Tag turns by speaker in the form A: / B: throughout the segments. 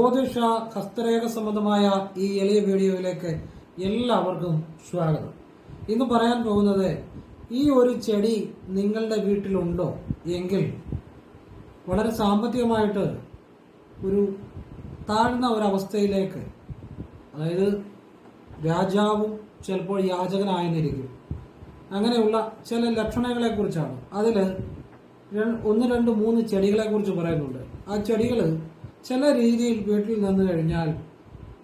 A: ജ്യോതിഷ ഹസ്തരേഖ സംബന്ധമായ ഈ എളിയ വീഡിയോയിലേക്ക് എല്ലാവർക്കും സ്വാഗതം. ഇന്ന് പറയാൻ പോകുന്നത് ഈ ഒരു ചെടി നിങ്ങളുടെ വീട്ടിലുണ്ടോ? എങ്കിൽ വളരെ സാമ്പത്തികമായിട്ട് ഒരു താഴ്ന്ന ഒരവസ്ഥയിലേക്ക് അതായത് രാജാവും ചിലപ്പോൾ യാചകനായെന്നിരിക്കും. അങ്ങനെയുള്ള ചില ലക്ഷണങ്ങളെ കുറിച്ചാണ് അതിൽ ഒന്ന് രണ്ട് മൂന്ന് ചെടികളെ കുറിച്ച് പറയുന്നുണ്ട്. ആ ചെടികൾ ചില രീതിയിൽ വീട്ടിൽ നിന്ന് കഴിഞ്ഞാൽ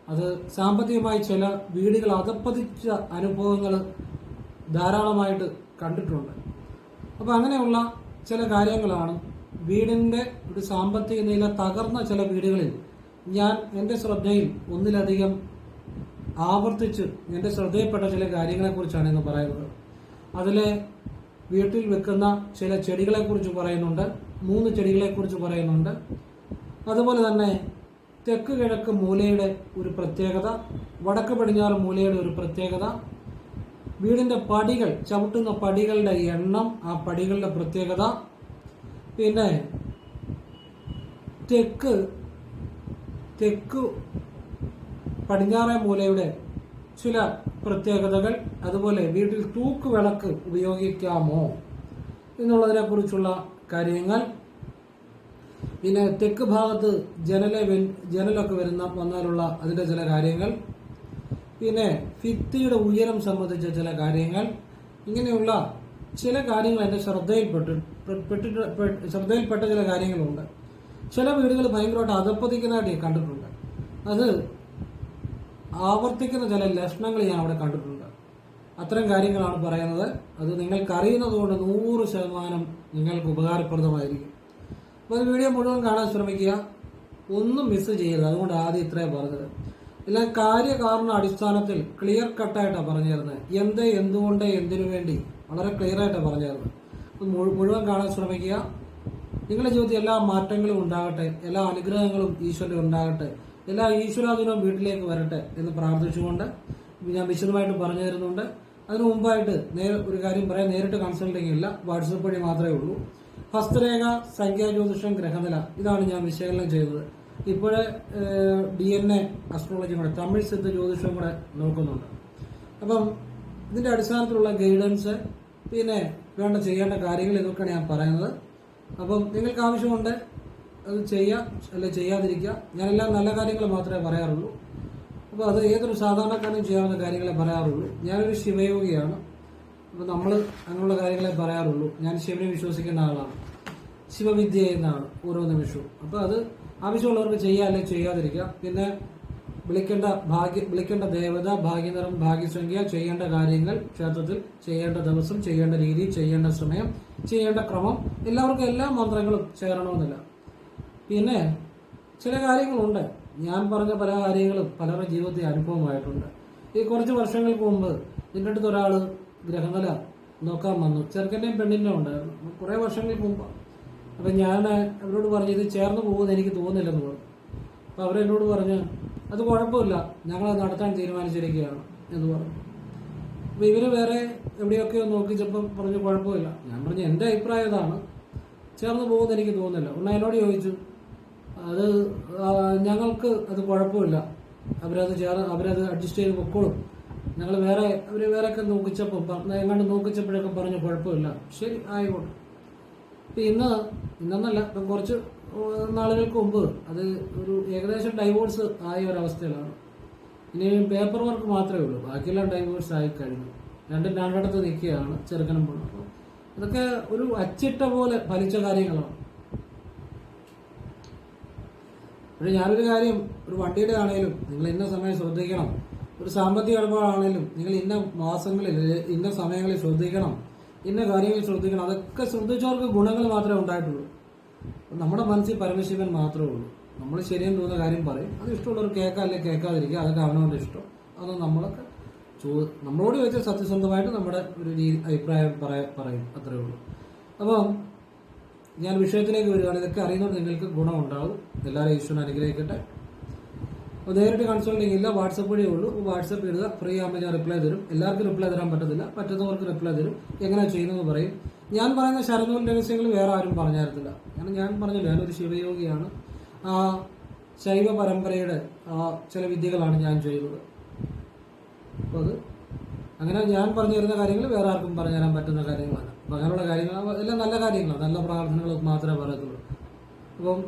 A: അത് സാമ്പത്തികമായി ചില വീടുകൾ അതപ്പതിച്ച അനുഭവങ്ങൾ ധാരാളമായിട്ട് കണ്ടിട്ടുണ്ട്. അപ്പോൾ അങ്ങനെയുള്ള ചില കാര്യങ്ങളാണ് വീടിന്റെ ഒരു സാമ്പത്തിക നില തകർന്ന ചില വീടുകളിൽ ഞാൻ എന്റെ ശ്രദ്ധയിൽ ഒന്നിലധികം ആവർത്തിച്ച് എന്റെ ശ്രദ്ധയിൽപ്പെട്ട ചില കാര്യങ്ങളെക്കുറിച്ചാണ് ഇന്ന് പറയുന്നത്. അതിലെ വീട്ടിൽ വെക്കുന്ന ചില ചെടികളെക്കുറിച്ച് പറയുന്നുണ്ട് മൂന്ന് ചെടികളെക്കുറിച്ച് പറയുന്നുണ്ട് അതുപോലെ തന്നെ തെക്ക് കിഴക്ക് മൂലയുടെ ഒരു പ്രത്യേകത വടക്ക് പടിഞ്ഞാറ് മൂലയുടെ ഒരു പ്രത്യേകത. വീടിന്റെ പടികൾ ചവിട്ടുന്ന പടികളുടെ എണ്ണം ആ പടികളുടെ പ്രത്യേകത. പിന്നെ തെക്ക് തെക്ക് പടിഞ്ഞാറേ മൂലയുടെ ചില പ്രത്യേകതകൾ അതുപോലെ വീട്ടിൽ തൂക്ക് വിളക്ക് ഉപയോഗിക്കാമോ എന്നുള്ളതിനെക്കുറിച്ചുള്ള കാര്യങ്ങൾ. പിന്നെ തെക്ക് ഭാഗത്ത് ജനലെ ജനലൊക്കെ വരുന്ന വന്നാലുള്ള അതിന്റെ ചില കാര്യങ്ങൾ. പിന്നെ ഫിത്തിയുടെ ഉയരം സംബന്ധിച്ച ചില കാര്യങ്ങൾ. ഇങ്ങനെയുള്ള ചില കാര്യങ്ങൾ എന്റെ ശ്രദ്ധയിൽപ്പെട്ട് ശ്രദ്ധയിൽപ്പെട്ട ചില കാര്യങ്ങളുണ്ട്. ചില വീടുകൾ ഭയങ്കരമായിട്ട് അതപ്പതിക്കുന്നതായിട്ട് കണ്ടിട്ടുണ്ട്. അത് ആവർത്തിക്കുന്ന ചില ലക്ഷണങ്ങൾ ഞാൻ അവിടെ കണ്ടിട്ടുണ്ട്. അത്തരം കാര്യങ്ങളാണ് പറയുന്നത്. അത് നിങ്ങൾക്ക് അറിയുന്നത് കൊണ്ട് നൂറ് ശതമാനം നിങ്ങൾക്ക് ഉപകാരപ്രദമായിരിക്കും. അപ്പോൾ വീഡിയോ മുഴുവൻ കാണാൻ ശ്രമിക്കുക. ഒന്നും മിസ് ചെയ്യരുത്. അതുകൊണ്ട് ആദ്യം ഇത്രയും പറഞ്ഞത്. എല്ലാം കാര്യകാരണ അടിസ്ഥാനത്തിൽ ക്ലിയർ കട്ടായിട്ടാണ് പറഞ്ഞു തരുന്നത് എന്ത് എന്തുകൊണ്ട് എന്തിനു വേണ്ടി? വളരെ ക്ലിയർ ആയിട്ടാണ് പറഞ്ഞു തരുന്നത് മുഴുവൻ കാണാൻ ശ്രമിക്കുക. നിങ്ങളുടെ ജീവിതത്തിൽ എല്ലാ മാറ്റങ്ങളും ഉണ്ടാകട്ടെ. എല്ലാ അനുഗ്രഹങ്ങളും ഈശ്വരൻ ഉണ്ടാകട്ടെ. എല്ലാ ഈശ്വരാധീനവും വീട്ടിലേക്ക് വരട്ടെ എന്ന് പ്രാർത്ഥിച്ചുകൊണ്ട് ഞാൻ വിശദമായിട്ട് പറഞ്ഞു തരുന്നുണ്ട് അതിനു മുമ്പായിട്ട് നേരെ ഒരു കാര്യം പറയാം. നേരിട്ട് കൺസൾട്ടിംഗ് ഇല്ല. വാട്സപ്പ് വഴി മാത്രമേ ഉള്ളൂ. ഹസ്തരേഖ സംഖ്യാജ്യോതിഷം ഗ്രഹനില ഇതാണ് ഞാൻ വിശകലനം ചെയ്തത് ഇപ്പോഴേ ഡി എൻ എ അസ്ട്രോളജിയും കൂടെ തമിഴ് സിദ്ധ ജ്യോതിഷവും കൂടെ നോക്കുന്നുണ്ട്. അപ്പം ഇതിന്റെ അടിസ്ഥാനത്തിലുള്ള ഗൈഡൻസ് പിന്നെ വേണ്ട ചെയ്യേണ്ട കാര്യങ്ങൾ ഇതൊക്കെയാണ് ഞാൻ പറയുന്നത്. അപ്പം നിങ്ങൾക്ക് ആവശ്യമുണ്ട് അത് ചെയ്യാം അല്ലെ ചെയ്യാതിരിക്കുക. ഞാനെല്ലാം നല്ല കാര്യങ്ങൾ മാത്രമേ പറയാറുള്ളൂ. അപ്പോൾ അത് ഏതൊരു സാധാരണക്കാരനും ചെയ്യാവുന്ന കാര്യങ്ങളെ പറയാറുള്ളൂ. ഞാനൊരു ശിവയോഗിയാണ്. അപ്പോൾ നമ്മൾ അങ്ങനെയുള്ള കാര്യങ്ങളെ പറയാറുള്ളൂ. ഞാൻ ശിവനെ വിശ്വസിക്കുന്ന ആളാണ്. ശിവവിദ്യ എന്നാണ് ഓരോ നിമിഷവും. അപ്പോൾ അത് ആവശ്യമുള്ളവർക്ക് ചെയ്യാം അല്ലെങ്കിൽ ചെയ്യാതിരിക്കുക. പിന്നെ വിളിക്കേണ്ട ഭാഗ്യ വിളിക്കേണ്ട ദേവത ഭാഗ്യനിറം ഭാഗ്യസംഖ്യ ചെയ്യേണ്ട കാര്യങ്ങൾ ക്ഷേത്രത്തിൽ ചെയ്യേണ്ട ദിവസം ചെയ്യേണ്ട രീതി ചെയ്യേണ്ട സമയം ചെയ്യേണ്ട ക്രമം എല്ലാവർക്കും എല്ലാ മന്ത്രങ്ങളും ചേരണമെന്നില്ല. പിന്നെ ചില കാര്യങ്ങളുണ്ട്. ഞാൻ പറഞ്ഞ പല കാര്യങ്ങളും പലരുടെ ജീവിതത്തിൽ അനുഭവമായിട്ടുണ്ട്. ഈ കുറച്ച് വർഷങ്ങൾക്ക് മുമ്പ് എന്റെ അടുത്ത് ഒരാൾ ഗ്രഹനില നോക്കാൻ വന്നു. ചെറുക്കന്റെയും പെണ്ണിന്റെ ഉണ്ടായിരുന്നു കുറേ വർഷങ്ങൾക്ക് മുമ്പ്. അപ്പം ഞാൻ അവരോട് പറഞ്ഞു ഇത് ചേർന്ന് പോകുമെന്ന് എനിക്ക് തോന്നുന്നില്ലെന്ന് പറഞ്ഞു. അപ്പോൾ അവരെന്നോട് പറഞ്ഞു അത് കുഴപ്പമില്ല. ഞങ്ങളത് നടത്താൻ തീരുമാനിച്ചിരിക്കുകയാണ് എന്ന് പറഞ്ഞു. അപ്പോൾ ഇവർ വേറെ എവിടെയൊക്കെയോ നോക്കിച്ചപ്പം പറഞ്ഞു കുഴപ്പമില്ല. ഞാൻ പറഞ്ഞു എന്റെ അഭിപ്രായം ഇതാണ്. ചേർന്ന് പോകുമെന്ന് എനിക്ക് തോന്നുന്നില്ല. ഒന്ന് എന്നോട് ചോദിച്ചു അത് ഞങ്ങൾക്ക് അത് കുഴപ്പമില്ല. അവരത് ചേർ അവരത് അഡ്ജസ്റ്റ് ചെയ്ത് പൊക്കോളും. ഞങ്ങൾ വേറെ അവർ വേറെയൊക്കെ നോക്കിച്ചപ്പോൾ പ- എങ്ങാണ്ട് നോക്കിച്ചപ്പോഴൊക്കെ പറഞ്ഞു കുഴപ്പമില്ല. ശരി ആയിക്കോട്ടെ. ഇപ്പം ഇന്ന് ഇന്നെന്നല്ല ഇപ്പം കുറച്ച് നാളുകൾക്ക് മുമ്പ് അത് ഒരു ഏകദേശം ഡൈവോഴ്സ് ആയ ഒരവസ്ഥയിലാണ് ഇനി പേപ്പർ വർക്ക് മാത്രമേ ഉള്ളൂ. ബാക്കിയെല്ലാം ഡൈവോഴ്സ് ആയി കഴിഞ്ഞു. രണ്ടും രണ്ടിടത്ത് നിൽക്കുകയാണ് ചെറുക്കനും പെണ്ണും. ഇതൊക്കെ ഒരു അച്ചിട്ട പോലെ ഫലിച്ച കാര്യങ്ങളാണ്. പക്ഷേ ഞാനൊരു കാര്യം ഒരു വണ്ടിയുടെ ആണെങ്കിലും നിങ്ങൾ ഇന്ന സമയം ശ്രദ്ധിക്കണം. ഒരു സാമ്പത്തിക ഇടപാടാണെങ്കിലും നിങ്ങൾ ഇന്ന മാസങ്ങളിൽ ഇന്ന സമയങ്ങളിൽ ശ്രദ്ധിക്കണം ഇന്ന കാര്യങ്ങളിൽ ശ്രദ്ധിക്കണം അതൊക്കെ ശ്രദ്ധിച്ചവർക്ക് ഗുണങ്ങൾ മാത്രമേ ഉണ്ടായിട്ടുള്ളൂ. നമ്മുടെ മനസ്സിൽ പരമശിവൻ മാത്രമേ ഉള്ളൂ. നമ്മൾ ശരിയെന്ന് തോന്നുന്ന കാര്യം പറയും. അത് ഇഷ്ടമുള്ളവർ കേൾക്കാൻ അല്ലെങ്കിൽ കേൾക്കാതിരിക്കുക. അതൊക്കെ അവനവന്റെ ഇഷ്ടം. അത് നമ്മളൊക്കെ ചോ നമ്മളോട് ചോദിച്ചാൽ സത്യസന്ധമായിട്ട് നമ്മുടെ ഒരു രീതി അഭിപ്രായം പറയ അത്രേ ഉള്ളൂ. അപ്പം ഞാൻ വിഷയത്തിലേക്ക് വരികയാണ്. ഇതൊക്കെ അറിയുന്നത് നിങ്ങൾക്ക് ഗുണമുണ്ടാകും. എല്ലാവരും ഈശ്വരൻ അനുഗ്രഹിക്കട്ടെ. അപ്പോൾ നേരിട്ട് കൺസൾട്ടിങ് ഇല്ല വാട്സപ്പ് വഴിയേ ഉള്ളൂ. വാട്സപ്പ് ഇടുക ഫ്രീ ആകുമ്പോൾ ഞാൻ റിപ്ലൈ തരും. എല്ലാവർക്കും റിപ്ലൈ തരാൻ പറ്റത്തില്ല. പറ്റുന്നവർക്ക് റിപ്ലൈ തരും. എങ്ങനെ ചെയ്യുന്നതെന്ന് പറയും. ഞാൻ പറയുന്ന ശരനൂൽ രഹസ്യങ്ങൾ വേറെ ആരും പറഞ്ഞായിരുന്നില്ല കാരണം ഞാൻ പറഞ്ഞില്ല ഞാനൊരു ശിവയോഗിയാണ്. ആ ശൈവ പരമ്പരയുടെ ആ ചില വിദ്യകളാണ് ഞാൻ ചെയ്യുന്നത്. അപ്പോൾ അത് അങ്ങനെ ഞാൻ പറഞ്ഞു തരുന്ന കാര്യങ്ങൾ വേറെ ആർക്കും പറഞ്ഞു തരാൻ പറ്റുന്ന കാര്യങ്ങളാണ് അപ്പോൾ അങ്ങനെയുള്ള കാര്യങ്ങൾ എല്ലാം നല്ല കാര്യങ്ങളാണ്. നല്ല പ്രാർത്ഥനകൾ മാത്രമേ പറയത്തുള്ളൂ. അപ്പം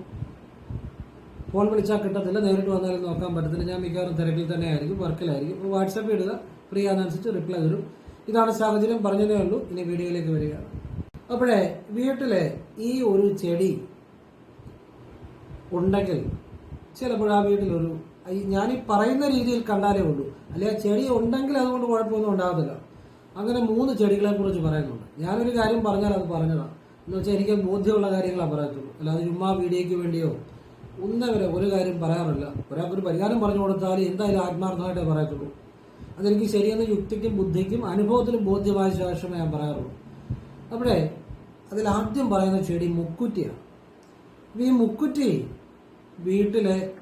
A: ഫോൺ വിളിച്ചാൽ കിട്ടത്തില്ല നേരിട്ട് വന്നാലും നോക്കാൻ പറ്റത്തില്ല. ഞാൻ മിക്കവാറും തിരക്കിൽ തന്നെ ആയിരിക്കും വർക്കിലായിരിക്കും വാട്സാപ്പ് ഇടുക ഫ്രീ ആണെന്നനുസരിച്ച് റിപ്ലൈ തരും. ഇതാണ് സാഹചര്യം പറഞ്ഞതേ ഉള്ളൂ. ഇനി വീഡിയോയിലേക്ക് വരികയാണ് അപ്പോഴേ വീട്ടിലെ ഈ ഒരു ചെടി ഉണ്ടെങ്കിൽ ചിലപ്പോൾ ആ വീട്ടിലൊരു ഞാൻ ഈ പറയുന്ന രീതിയിൽ കണ്ടാലേ ഉള്ളൂ. അല്ലെ ചെടി ഉണ്ടെങ്കിൽ അതുകൊണ്ട് കുഴപ്പമൊന്നും ഉണ്ടാകത്തില്ല. അങ്ങനെ മൂന്ന് ചെടികളെ കുറിച്ച് പറയുന്നുണ്ട്. ഞാനൊരു കാര്യം പറഞ്ഞാൽ അത് പറഞ്ഞതാണ് എന്ന് വെച്ചാൽ എനിക്ക് ബോധ്യമുള്ള കാര്യങ്ങളാണ് പറയത്തുള്ളൂ. അല്ലാതെ ചുമ്മാ വീഡിയോയ്ക്ക് വേണ്ടിയോ ഒന്നവരെ ഒരു കാര്യം പറയാറില്ല. ഒരാൾക്കൊരു പരിഹാരം പറഞ്ഞു കൊടുത്താൽ എന്തായാലും ആത്മാർത്ഥമായിട്ടേ പറയത്തുള്ളൂ. അതെനിക്ക് ശരിയെന്ന യുക്തിക്കും ബുദ്ധിക്കും അനുഭവത്തിലും ബോധ്യമായ ശേഷമേ ഞാൻ പറയാറുള്ളൂ. അവിടെ അതിൽ ആദ്യം പറയുന്ന ചെടി മുക്കുറ്റിയാണ്. അപ്പം ഈ മുക്കുറ്റി വീട്ടിലെ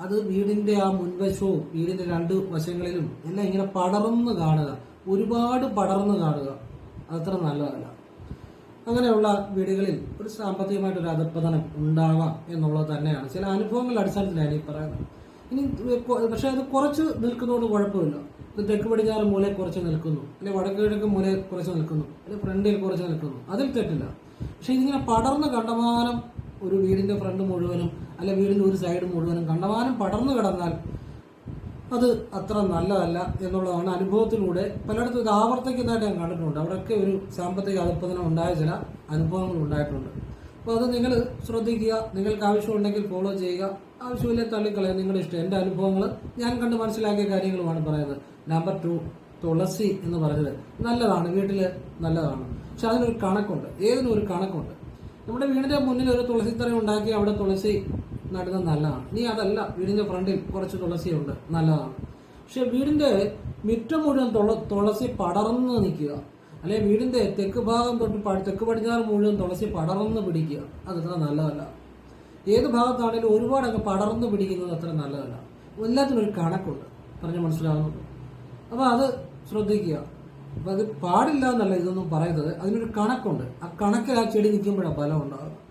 A: അത് വീടിന്റെ ആ മുൻവശവും വീടിന്റെ രണ്ട് വശങ്ങളിലും എല്ലാം ഇങ്ങനെ പടർന്ന് കാണുക. ഒരുപാട് പടർന്ന് കാണുക. അതത്ര നല്ലതല്ല. അങ്ങനെയുള്ള വീടുകളിൽ ഒരു സാമ്പത്തികമായിട്ട് ഒരു അധപ്പതനം ഉണ്ടാവാം എന്നുള്ളത് തന്നെയാണ്. ചില അനുഭവങ്ങളുടെ അടിസ്ഥാനത്തിലാണ് ഈ പറയുന്നത്. ഇനി പക്ഷേ അത് കുറച്ച് നിൽക്കുന്നതുകൊണ്ട് കുഴപ്പമില്ല. തെക്ക് പടിഞ്ഞാറ് മൂലയിൽ കുറച്ച് നിൽക്കുന്നു. അല്ലെ വടക്ക് കിഴക്ക് മൂലയിൽ കുറച്ച് നിൽക്കുന്നു. അല്ലെ ഫ്രണ്ടിൽ കുറച്ച് നിൽക്കുന്നു. അതിൽ തെറ്റില്ല. പക്ഷെ ഇതിങ്ങനെ പടർന്ന് കണ്ടമാനം ഒരു വീടിന്റെ ഫ്രണ്ട് മുഴുവനും അല്ലെ വീടിന്റെ ഒരു സൈഡ് മുഴുവനും കണ്ടമാനം പടർന്നു കിടന്നാൽ അത് അത്ര നല്ലതല്ല എന്നുള്ളതാണ് അനുഭവത്തിലൂടെ പലയിടത്തും ഇത് ആവർത്തിക്കുന്നതായിട്ട് ഞാൻ കണ്ടിട്ടുണ്ട്. അവിടെയൊക്കെ ഒരു സാമ്പത്തിക അധപ്പതനം ഉണ്ടായ ചില അനുഭവങ്ങൾ ഉണ്ടായിട്ടുണ്ട്. അപ്പോൾ അത് നിങ്ങൾ ശ്രദ്ധിക്കുക. നിങ്ങൾക്ക് ആവശ്യമുണ്ടെങ്കിൽ ഫോളോ ചെയ്യുക. ആവശ്യമില്ല തള്ളിക്കളയുക നിങ്ങളുടെ ഇഷ്ടം. എന്റെ അനുഭവങ്ങൾ ഞാൻ കണ്ട് മനസ്സിലാക്കിയ കാര്യങ്ങളുമാണ് പറയുന്നത്. നമ്പർ ടു തുളസി എന്ന് പറഞ്ഞത് നല്ലതാണ്. വീട്ടിൽ നല്ലതാണ്. പക്ഷെ അതിനൊരു കണക്കുണ്ട്. ഏതിനും ഒരു കണക്കുണ്ട്? നമ്മുടെ വീടിന്റെ മുന്നിൽ ഒരു തുളസി തറ ഉണ്ടാക്കി അവിടെ തുളസി നടുന്നത് നല്ലതാണ്. നീ അതല്ല വീടിന്റെ ഫ്രണ്ടിൽ കുറച്ച് തുളസിയുണ്ട്. നല്ലതാണ്. പക്ഷെ വീടിന്റെ മുറ്റം മുഴുവൻ തുള- തുളസി പടർന്ന് നിൽക്കുക. അല്ലെ വീടിന്റെ തെക്ക് ഭാഗം തൊട്ട് തെക്ക് പടിഞ്ഞാറ് മുഴുവൻ തുളസി പടർന്ന് പിടിക്കുക. അത് അത്ര നല്ലതല്ല. ഏത് ഭാഗത്താണെങ്കിലും ഒരുപാട് അങ്ങ് പടർന്ന് പിടിക്കുന്നത് അത്ര നല്ലതല്ല. എല്ലാത്തിനും ഒരു കണക്കുണ്ട്. പറഞ്ഞ് മനസ്സിലാകുന്നുണ്ട് അപ്പോൾ അത് ശ്രദ്ധിക്കുക. അപ്പൊ അത് പാടില്ല എന്നല്ല ഇതൊന്നും പറയുന്നത്. അതിനൊരു കണക്കുണ്ട്. ആ കണക്കിൽ ആ ചെടി നിൽക്കുമ്പോഴാണ് ഫലം ഉണ്ടാകുക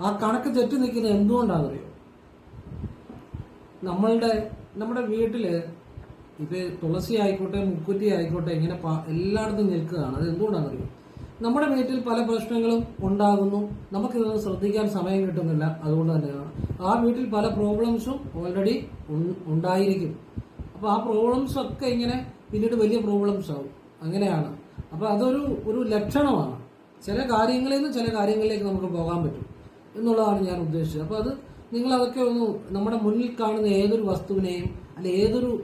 A: ആ കണക്ക് തെറ്റി നിൽക്കുന്നത് എന്തുകൊണ്ടാണെന്നറിയോ? നമ്മളുടെ നമ്മുടെ വീട്ടിൽ ഇത് തുളസി ആയിക്കോട്ടെ മുക്കുറ്റി ആയിക്കോട്ടെ ഇങ്ങനെ എല്ലായിടത്തും നിൽക്കുകയാണ്. അത് എന്തുകൊണ്ടാണെന്നറിയോ? നമ്മുടെ വീട്ടിൽ പല പ്രശ്നങ്ങളും ഉണ്ടാകുന്നു. നമുക്കിതൊന്നും ശ്രദ്ധിക്കാൻ സമയം കിട്ടുന്നില്ല. അതുകൊണ്ട് തന്നെയാണ്. ആ വീട്ടിൽ പല പ്രോബ്ലംസും ഓൾറെഡി ഉണ്ടായിരിക്കും. അപ്പോൾ ആ പ്രോബ്ലംസ് ഒക്കെ ഇങ്ങനെ പിന്നീട് വലിയ പ്രോബ്ലംസ് ആവും. അങ്ങനെയാണ്. അപ്പോൾ അതൊരു ഒരു ലക്ഷണമാണ്. ചില കാര്യങ്ങളിൽ നിന്ന് ചില കാര്യങ്ങളിലേക്ക് നമുക്ക് പോകാൻ പറ്റും. എന്നുള്ളതാണ് ഞാൻ ഉദ്ദേശിച്ചത്. അപ്പോൾ അത് നിങ്ങൾ അതൊക്കെ ഒന്ന് നമ്മുടെ മുന്നിൽ കാണുന്ന ഏതൊരു വസ്തുവിനെയും അല്ലെ ഏതൊരു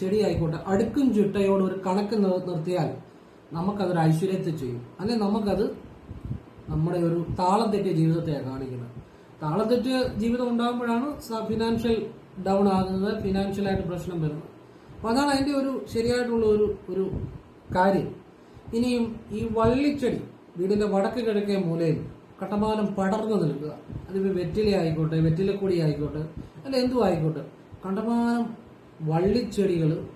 A: ചെടി ആയിക്കോട്ടെ അടുക്കും ചിട്ടയോട് ഒരു കണക്ക് നിർ- നിർത്തിയാൽ നമുക്കതൊരു ഐശ്വര്യത്തെ ചെയ്യും. അല്ലെ നമുക്കത് നമ്മുടെ ഒരു താളം തെറ്റിയ ജീവിതത്തെയാണ് കാണിക്കുന്നത്. താളം തെറ്റിയ ജീവിതം ഉണ്ടാകുമ്പോഴാണ് ഫിനാൻഷ്യൽ ഡൗൺ ആകുന്നത് ഫിനാൻഷ്യലായിട്ട് പ്രശ്നം വരുന്നത്. അപ്പൊ അതാണ് അതിന്റെ ഒരു ശരിയായിട്ടുള്ള ഒരു ഒരു കാര്യം. ഇനിയും ഈ വള്ളിച്ചെടി വീടിന്റെ വടക്ക് കിഴക്കേ മൂലയിൽ കട്ടമാനം പടർന്നു നിൽക്കുക. അതിപ്പോൾ വെറ്റില ആയിക്കോട്ടെ വെറ്റിലക്കൊടി ആയിക്കോട്ടെ അല്ല എന്തു ആയിക്കോട്ടെ. കണ്ടമാനം വള്ളിച്ചെടികൾ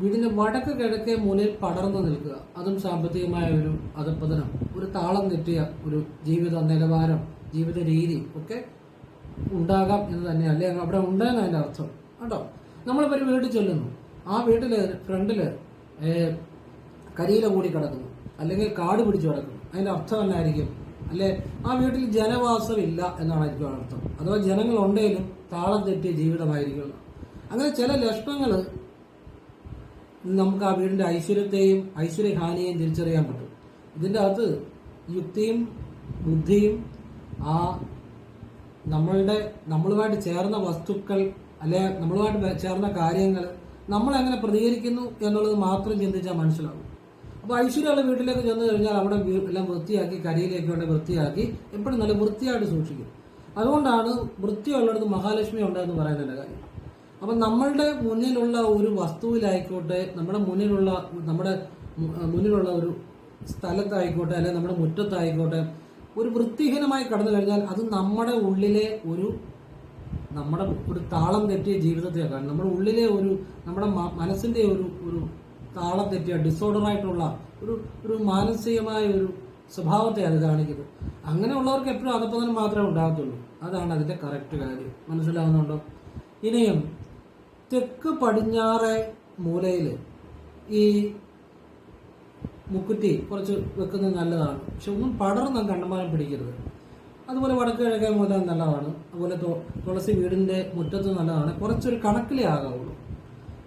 A: വീടിന്റെ വടക്ക് കിഴക്കേ മൂലയിൽ പടർന്നു നിൽക്കുക. അതും സാമ്പത്തികമായ ഒരു അധപ്പതനം ഒരു താളം തെറ്റിയ ഒരു ജീവിത നിലവാരം ജീവിത രീതി ഒക്കെ ഉണ്ടാകാം എന്ന് തന്നെ അല്ലേ? അവിടെ ഉണ്ടെന്ന് അതിന്റെ അർത്ഥം. കേട്ടോ നമ്മളിപ്പോൾ ഒരു വീട്ടിൽ ചെല്ലുന്നു. ആ വീട്ടിൽ ഫ്രണ്ടിൽ കരിയില കൂടി കിടക്കുന്നു. അല്ലെങ്കിൽ കാട് പിടിച്ചു കിടക്കുന്നു. അതിന്റെ അർത്ഥം എന്നായിരിക്കും? അല്ലെ? ആ വീട്ടിൽ ജനവാസമില്ല എന്നാണ് എനിക്ക് അർത്ഥം. അഥവാ ജനങ്ങൾ ഉണ്ടെങ്കിലും താളം തെറ്റിയ ജീവിതമായിരിക്കും അങ്ങനെ ചില ലക്ഷണങ്ങൾ നമുക്ക് ആ വീടിന്റെ ഐശ്വര്യത്തെയും ഐശ്വര്യഹാനിയെയും തിരിച്ചറിയാൻ പറ്റും. ഇതിന്റെ അകത്ത് യുക്തിയും ബുദ്ധിയും ആ നമ്മളുടെ നമ്മളുമായിട്ട് ചേർന്ന വസ്തുക്കൾ അല്ലെ നമ്മളുമായിട്ട് ചേർന്ന കാര്യങ്ങൾ നമ്മളെങ്ങനെ പ്രതികരിക്കുന്നു എന്നുള്ളത് മാത്രം ചിന്തിച്ചാൽ മനസ്സിലാവും. അപ്പൊ ഐശ്വര്യമുള്ള വീട്ടിലേക്ക് ചെന്ന് കഴിഞ്ഞാൽ അവിടെ എല്ലാം വൃത്തിയാക്കി കരിയിലേക്ക് വേണ്ട വൃത്തിയാക്കി എപ്പോഴും നല്ല വൃത്തിയായിട്ട് സൂക്ഷിക്കും. അതുകൊണ്ടാണ് വൃത്തിയുള്ളിടത്ത് മഹാലക്ഷ്മി ഉണ്ടെന്ന് പറയുന്നതിന്റെ കാര്യം. അപ്പം നമ്മളുടെ മുന്നിലുള്ള ഒരു വസ്തുവിലായിക്കോട്ടെ നമ്മുടെ മുന്നിലുള്ള നമ്മുടെ മുന്നിലുള്ള ഒരു സ്ഥലത്തായിക്കോട്ടെ അല്ലെങ്കിൽ നമ്മുടെ മുറ്റത്തായിക്കോട്ടെ ഒരു വൃത്തിഹീനമായി കടന്നു കഴിഞ്ഞാൽ അത് നമ്മുടെ ഉള്ളിലെ ഒരു നമ്മുടെ ഒരു താളം തെറ്റിയ ജീവിതത്തെയാണ്. നമ്മുടെ ഉള്ളിലെ ഒരു നമ്മുടെ മനസ്സിന്റെ ഒരു ഒരു താളം തെറ്റിയ ഡിസോർഡർ ആയിട്ടുള്ള ഒരു ഒരു മാനസികമായ ഒരു സ്വഭാവത്തെ അത് കാണിക്കുന്നത് അങ്ങനെയുള്ളവർക്ക് എപ്പോഴും അധപ്പതനം മാത്രമേ ഉണ്ടാകത്തുള്ളൂ. അതാണ് അതിന്റെ കറക്റ്റ് കാര്യം. മനസ്സിലാവുന്നുണ്ടോ? ഇനിയും തെക്ക് പടിഞ്ഞാറെ മൂലയിൽ ഈ മുക്കുറ്റി കുറച്ച് വെക്കുന്നത് നല്ലതാണ്. പക്ഷെ ഒന്നും പടർന്ന് കണ്ടമാനം പിടിക്കരുത്. അതുപോലെ വടക്ക് കിഴക്കേ മൂല നല്ലതാണ്. അതുപോലെ തുളസി വീടിന്റെ മുറ്റത്ത് നല്ലതാണ്. കുറച്ചൊരു കണക്കിലേ ആകാവുള്ളൂ.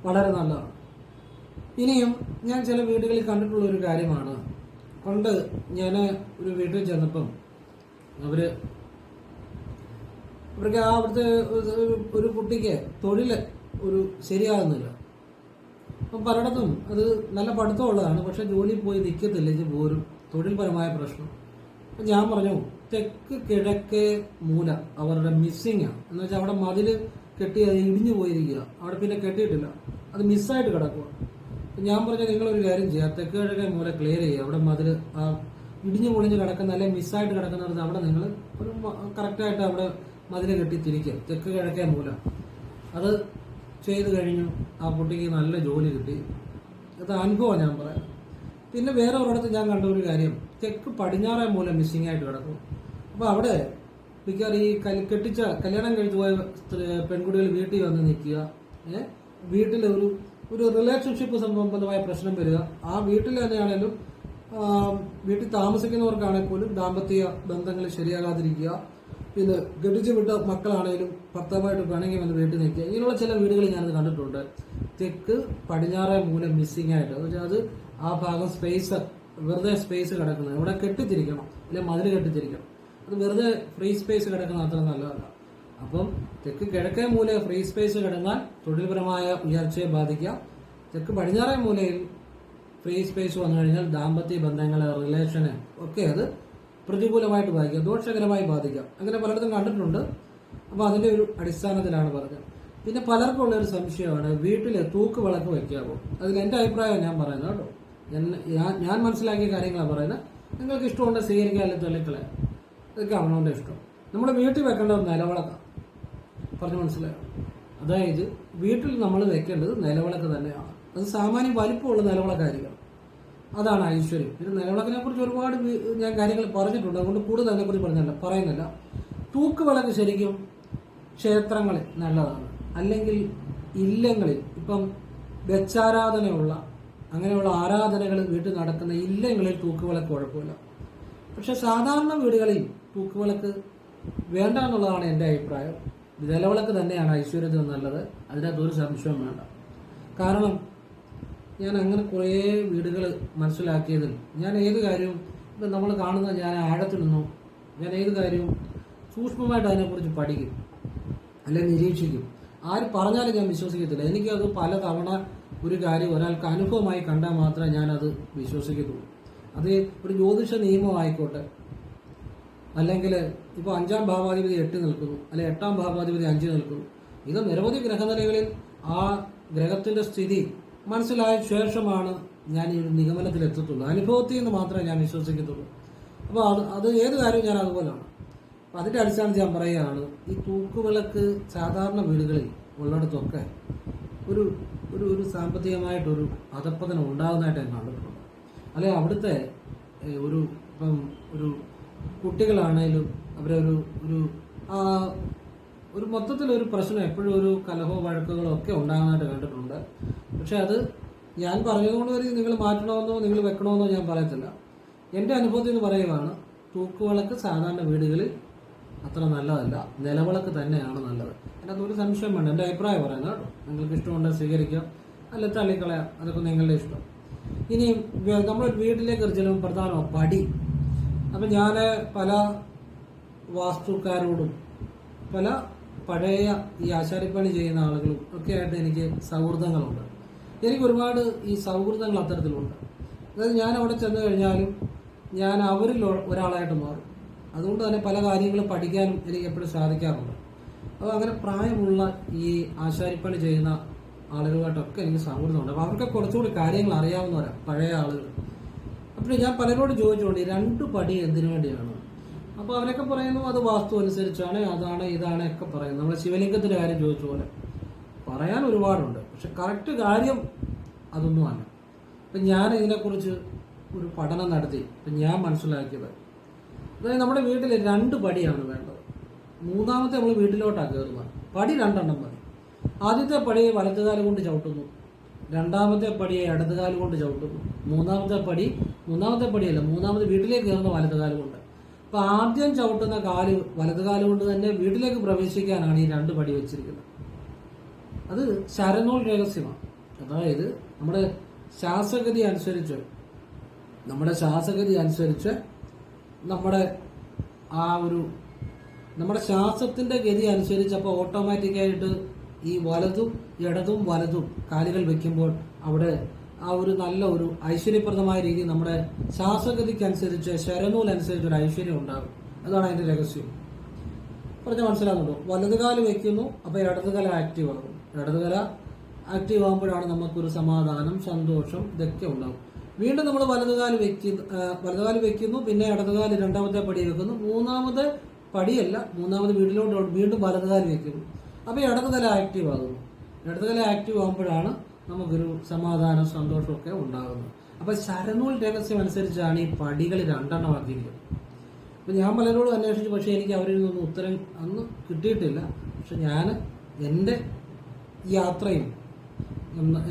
A: വളരെ നല്ലതാണ്. ഇനിയും ഞാൻ ചില വീടുകളിൽ കണ്ടിട്ടുള്ള ഒരു കാര്യമാണ്. പണ്ട് ഞാൻ ഒരു വീട്ടിൽ ചെന്നപ്പം അവർ അവർക്ക് ആ അവിടുത്തെ ഒരു- കുട്ടിക്ക് തൊഴിൽ ഒരു ശരിയാകുന്നില്ല. അപ്പം പലയിടത്തും അത് നല്ല പഠിത്തമുള്ളതാണ്. പക്ഷെ ജോലി പോയി നിൽക്കത്തില്ല ഇത് പോരും തൊഴിൽപരമായ പ്രശ്നം. അപ്പം ഞാൻ പറഞ്ഞു തെക്ക് കിഴക്കേ മൂല അവരുടെ മിസ്സിംഗ് ആണ് എന്ന് വെച്ചാൽ അവിടെ മതിൽ കെട്ടി അത് ഇടിഞ്ഞു പോയിരിക്കുക. അവിടെ പിന്നെ കെട്ടിയിട്ടില്ല. അത് മിസ്സായിട്ട് കിടക്കുക ഞാൻ പറഞ്ഞ ഒരു കാര്യം ചെയ്യുക തെക്ക് കിഴക്കൻ മൂല ക്ലിയർ ചെയ്യുക. അവിടെ മതിൽ ഇടിഞ്ഞു പൊളിഞ്ഞ് കിടക്കുന്ന അല്ലെങ്കിൽ മിസ്സായിട്ട് കിടക്കുന്നിടത്ത് അവിടെ നിങ്ങൾ ഒരു കറക്റ്റായിട്ട് അവിടെ മതിൽ കെട്ടി തിരിക്കുക. തെക്ക് കിഴക്കേ മൂല. അത് ചെയ്തു കഴിഞ്ഞു. ആ കുട്ടിക്ക് നല്ല ജോലി കിട്ടി. അത് അനുഭവം ഞാൻ പറയാം. പിന്നെ വേറെ ഒരിടത്ത് ഞാൻ കണ്ട ഒരു കാര്യം. തെക്ക് പടിഞ്ഞാറേ മൂല മിസ്സിംഗ് ആയിട്ട് കിടക്കും. അപ്പോൾ അവിടെ മിക്കവാറും ഈ കെട്ടിച്ച കല്യാണം കഴിച്ചു പോയ പെൺകുട്ടികൾ വീട്ടിൽ വന്ന് നിൽക്കുക. ഏഹ് വീട്ടിൽ ഒരു ഒരു റിലേഷൻഷിപ്പ് സംബന്ധമായ പ്രശ്നം വരിക. ആ വീട്ടിൽ തന്നെയാണേലും വീട്ടിൽ താമസിക്കുന്നവർക്കാണെങ്കിൽ പോലും ദാമ്പത്യ ബന്ധങ്ങൾ ശരിയാകാതിരിക്കുക. പിന്നെ ഗഡിച്ചു വിട്ട മക്കളാണേലും ഭർത്താവായിട്ട് പിണങ്ങി വന്ന് വീട്ടിൽ നിൽക്കുക. ഇങ്ങനെയുള്ള ചില വീടുകൾ ഞാനത് കണ്ടിട്ടുണ്ട്. തെക്ക് പടിഞ്ഞാറേ മൂലം മിസ്സിംഗ് ആയിട്ട്. വെച്ചാൽ അത് ആ ഭാഗം സ്പേസ് വെറുതെ സ്പേസ് കിടക്കുന്നത്. ഇവിടെ കെട്ടിത്തിരിക്കണം. അല്ലെങ്കിൽ മതിൽ കെട്ടിത്തിരിക്കണം. അത് വെറുതെ ഫ്രീ സ്പേസ് കിടക്കുന്നത് അത്ര നല്ലതല്ല. അപ്പം തെക്ക് കിഴക്കേ മൂലയിൽ ഫ്രീ സ്പേസ് കിടന്നാൽ തൊഴിൽപരമായ ഉയർച്ചയെ ബാധിക്കാം. തെക്ക് പടിഞ്ഞാറേ മൂലയിൽ ഫ്രീ സ്പേസ് വന്നു കഴിഞ്ഞാൽ ദാമ്പത്യ ബന്ധങ്ങളെ റിലേഷന് ഒക്കെ അത് പ്രതികൂലമായിട്ട് ബാധിക്കാം ദോഷകരമായി ബാധിക്കാം. അങ്ങനെ പലയിടത്തും കണ്ടിട്ടുണ്ട്. അപ്പോൾ അതിന്റെ ഒരു അടിസ്ഥാനത്തിലാണ് പറഞ്ഞത്. പിന്നെ പലർക്കും ഉള്ളൊരു സംശയമാണ് വീട്ടിൽ തൂക്ക് വിളക്ക് വെക്കാമോ അതിൽ എന്റെ അഭിപ്രായം ഞാൻ പറയുന്നത് കേട്ടോ. ഞാൻ- ഞാൻ മനസ്സിലാക്കിയ കാര്യങ്ങളാണ് പറയുന്നത്. നിങ്ങൾക്ക് ഇഷ്ടമുണ്ട് സ്വീകരിക്കാൻ അല്ലെങ്കിൽ തള്ളിക്കളയാം ഇതൊക്കെ അവനവന്റെ ഇഷ്ടം. നമ്മുടെ വീട്ടിൽ വെക്കേണ്ടത് നിലവിളക്കാണ് പറഞ്ഞു മനസ്സിലായോ? അതായത് വീട്ടിൽ നമ്മൾ വെക്കേണ്ടത് നിലവിളക്ക് തന്നെയാണ്. അത് സാമാന്യം വലിപ്പമുള്ള നിലവിളക്കായിരിക്കണം അതാണ് ഐശ്വര്യം. പിന്നെ നിലവിളക്കിനെ കുറിച്ച് ഒരുപാട് ഞാൻ കാര്യങ്ങൾ പറഞ്ഞിട്ടുണ്ട്. അതുകൊണ്ട് കൂടുതൽ അതിനെക്കുറിച്ച് പറഞ്ഞല്ല പറയുന്നില്ല. തൂക്കുവിളക്ക് ശരിക്കും ക്ഷേത്രങ്ങളിൽ നല്ലതാണ്. അല്ലെങ്കിൽ ഇല്ലങ്ങളിൽ ഇപ്പം ഗച്ചാരാധനയുള്ള അങ്ങനെയുള്ള ആരാധനകൾ വീട്ടിൽ നടക്കുന്ന ഇല്ലങ്ങളിൽ തൂക്കുവിളക്ക് കുഴപ്പമില്ല. പക്ഷെ സാധാരണ വീടുകളിൽ തൂക്കുവിളക്ക് വേണ്ട എന്നുള്ളതാണ് എന്റെ അഭിപ്രായം. നിലവിളക്ക് തന്നെയാണ് ഐശ്വര്യത്തിന് നല്ലത്. അതിനകത്ത് ഒരു സംശയവും വേണ്ട. കാരണം ഞാൻ അങ്ങനെ കുറേ വീടുകൾ മനസ്സിലാക്കിയതിൽ ഞാൻ ഏത് കാര്യവും ഇപ്പം നമ്മൾ കാണുന്ന ഞാൻ ആഴത്തിൽ നിന്നു. ഞാൻ ഏത് കാര്യവും സൂക്ഷ്മമായിട്ട് അതിനെക്കുറിച്ച് പഠിക്കും. അല്ലെങ്കിൽ നിരീക്ഷിക്കും. ആര് പറഞ്ഞാലും ഞാൻ വിശ്വസിക്കത്തില്ല. എനിക്കത് പല തവണ ഒരു കാര്യം ഒരാൾക്ക് അനുഭവമായി കണ്ടാൽ മാത്രമേ ഞാനത് വിശ്വസിക്കത്തുള്ളൂ. അത് ഒരു ജ്യോതിഷ നിയമമായിക്കോട്ടെ അല്ലെങ്കിൽ ഇപ്പോൾ അഞ്ചാം ഭാവാധിപതി എട്ട് നിൽക്കുന്നു അല്ലെങ്കിൽ എട്ടാം ഭാവാധിപതി അഞ്ച് നിൽക്കുന്നു. ഇത് നിരവധി ഗ്രഹനിലകളിൽ ആ ഗ്രഹത്തിന്റെ സ്ഥിതി മനസ്സിലായ ശേഷമാണ് ഞാൻ ഈ ഒരു നിഗമനത്തിൽ എത്തത്തുള്ളൂ അനുഭവത്തിൽ നിന്ന് മാത്രമേ ഞാൻ വിശ്വസിക്കത്തുള്ളൂ. അപ്പോൾ അത് അത് ഏത് കാര്യവും ഞാൻ അതുപോലെയാണ് അപ്പം അതിന്റെ അടിസ്ഥാനത്തിൽ ഞാൻ പറയുകയാണ് ഈ തൂക്കുവിളക്ക് സാധാരണ വീടുകളിൽ ഉള്ളിടത്തൊക്കെ ഒരു ഒരു ഒരു സാമ്പത്തികമായിട്ടൊരു അധപ്പതനം ഉണ്ടാകുന്നതായിട്ട് ഞാൻ കണ്ടിട്ടുണ്ട്. അല്ലെങ്കിൽ അവിടുത്തെ ഒരു ഇപ്പം ഒരു കുട്ടികളാണേലും അവരെ ഒരു ഒരു മൊത്തത്തിൽ ഒരു പ്രശ്നം എപ്പോഴും ഒരു കലഹോ വഴക്കുകളോ ഒക്കെ ഉണ്ടാകാനായിട്ട് കണ്ടിട്ടുണ്ട്. പക്ഷെ അത് ഞാൻ പറഞ്ഞതുകൊണ്ട് വരെ നിങ്ങൾ മാറ്റണമെന്നോ നിങ്ങൾ വെക്കണമെന്നോ ഞാൻ പറയത്തില്ല. എന്റെ അനുഭവത്തിൽ നിന്ന് പറയുകയാണ് തൂക്കുവിളക്ക് സാധാരണ വീടുകളിൽ അത്ര നല്ലതല്ല. നിലവിളക്ക് തന്നെയാണ് നല്ലത്. അതിനകത്ത് ഒരു സംശയം വേണ്ട. എന്റെ അഭിപ്രായം പറയുന്നത് കേട്ടോ. നിങ്ങൾക്ക് ഇഷ്ടമുണ്ടെങ്കിൽ സ്വീകരിക്കാം. അല്ല തള്ളിക്കളയാം. അതൊക്കെ നിങ്ങളുടെ ഇഷ്ടം. ഇനി നമ്മൾ വീട്ടിലേക്ക് ചെല്ലുമ്പോൾ പ്രധാനമാണ് പടി അപ്പം ഞാൻ പല വാസ്തുക്കാരോടും പല പഴയ ഈ ആശാരിപ്പണി ചെയ്യുന്ന ആളുകളും ഒക്കെ ആയിട്ട് എനിക്ക് സൗഹൃദങ്ങളുണ്ട്. എനിക്ക് ഒരുപാട് ഈ സൗഹൃദങ്ങൾ അത്തരത്തിലുണ്ട്. അതായത് ഞാൻ അവിടെ ചെന്ന് കഴിഞ്ഞാലും ഞാൻ അവരിൽ ഒരാളായിട്ട് മാറും. അതുകൊണ്ട് തന്നെ പല കാര്യങ്ങളും പഠിക്കാനും എനിക്ക് എപ്പോഴും സാധിക്കാറുണ്ട്. അപ്പോൾ അങ്ങനെ പ്രായമുള്ള ഈ ആശാരിപ്പണി ചെയ്യുന്ന ആളുകളുമായിട്ടൊക്കെ എനിക്ക് സൗഹൃദമുണ്ട്. അപ്പോൾ അവർക്ക് കുറച്ചുകൂടി കാര്യങ്ങൾ അറിയാവുന്നവരാണ് പഴയ ആളുകൾ. അപ്പോൾ ഞാൻ പലരോട് ചോദിച്ചുകൊണ്ട് രണ്ട് പടി എന്തിനു വേണ്ടിയാണ്? അപ്പോൾ അവരൊക്കെ പറയുന്നു അത് വാസ്തു അനുസരിച്ചാണ് അതാണ് ഇതാണ് ഒക്കെ പറയുന്നത് നമ്മൾ ശിവലിംഗത്തിന്റെ കാര്യം ചോദിച്ച പോലെ പറയാൻ ഒരുപാടുണ്ട്. പക്ഷെ കറക്റ്റ് കാര്യം അതൊന്നും അല്ല. അപ്പം ഞാൻ ഇതിനെക്കുറിച്ച് ഒരു പഠനം നടത്തി ഇപ്പം ഞാൻ മനസ്സിലാക്കിയത് അതായത് നമ്മുടെ വീട്ടിൽ രണ്ട് പടിയാണ് വേണ്ടത്. മൂന്നാമത്തെ നമ്മൾ വീട്ടിലോട്ടാണ് കയറുന്നത് പടി രണ്ടെണ്ണം മതി. ആദ്യത്തെ പടി വലത്തുകാലം കൊണ്ട് ചവിട്ടുന്നു. രണ്ടാമത്തെ പടിയെ ഇടതുകാലം കൊണ്ട് ചവിട്ടുന്നു മൂന്നാമത്തെ പടി മൂന്നാമത്തെ പടിയല്ല മൂന്നാമത് വീട്ടിലേക്ക് കയറുന്ന വലതുകാലം കൊണ്ട്. അപ്പൊ ആദ്യം ചവിട്ടുന്ന കാൽ വലതുകാലം കൊണ്ട് തന്നെ വീട്ടിലേക്ക് പ്രവേശിക്കാനാണ് ഈ രണ്ട് പടി വെച്ചിരിക്കുന്നത്. അത് ശരനോൾ രഹസ്യമാണ്. അതായത് നമ്മുടെ ശ്വാസഗതി അനുസരിച്ച് നമ്മുടെ ശ്വാസഗതി അനുസരിച്ച് നമ്മുടെ ആ ഒരു നമ്മുടെ ശ്വാസത്തിന്റെ ഗതി അനുസരിച്ച് അപ്പോൾ ഓട്ടോമാറ്റിക്കായിട്ട് ഈ വലതും ഇടതും വലതും കാലുകൾ വെക്കുമ്പോൾ അവിടെ ആ ഒരു നല്ല ഒരു ഐശ്വര്യപ്രദമായ രീതി നമ്മുടെ ശ്വാസഗതിക്കനുസരിച്ച് ശരനൂൽ അനുസരിച്ച് ഒരു ഐശ്വര്യം ഉണ്ടാകും. അതാണ് അതിന്റെ രഹസ്യം. പറഞ്ഞ മനസ്സിലാകുന്നുണ്ടോ വലതുകാൽ വെക്കുന്നു അപ്പൊ ഇടതുകല ആക്റ്റീവ് ആകും ഇടതുകല ആക്റ്റീവ് ആകുമ്പോഴാണ് നമുക്കൊരു സമാധാനം സന്തോഷം ഇതൊക്കെ ഉണ്ടാകും. വീണ്ടും നമ്മൾ വലതുകാൽ വെക്കുന്നു വലതുകാൽ വെക്കുന്നു പിന്നെ ഇടതുകാൽ രണ്ടാമത്തെ പടി വെക്കുന്നു. മൂന്നാമത് പടിയല്ല മൂന്നാമത് വീട്ടിലോട്ട് വീണ്ടും വലതുകാൽ വെക്കുന്നു. അപ്പൊ ഇടതുതല ആക്റ്റീവ് ആകുന്നു. ഇടതുതല ആക്റ്റീവ് ആകുമ്പോഴാണ് നമുക്കൊരു സമാധാനം സന്തോഷമൊക്കെ ഉണ്ടാകുന്നത്. അപ്പോൾ ശരനൂൽ രഹസ്യം അനുസരിച്ചാണ് ഈ പടികൾ രണ്ടെണ്ണം വർദ്ധിക്കുന്നത് അപ്പം ഞാൻ പലരോടും അന്വേഷിച്ചു പക്ഷേ എനിക്ക് അവരിൽ നിന്നൊന്നും ഉത്തരം അന്ന് കിട്ടിയിട്ടില്ല. പക്ഷെ ഞാൻ എന്റെ യാത്രയും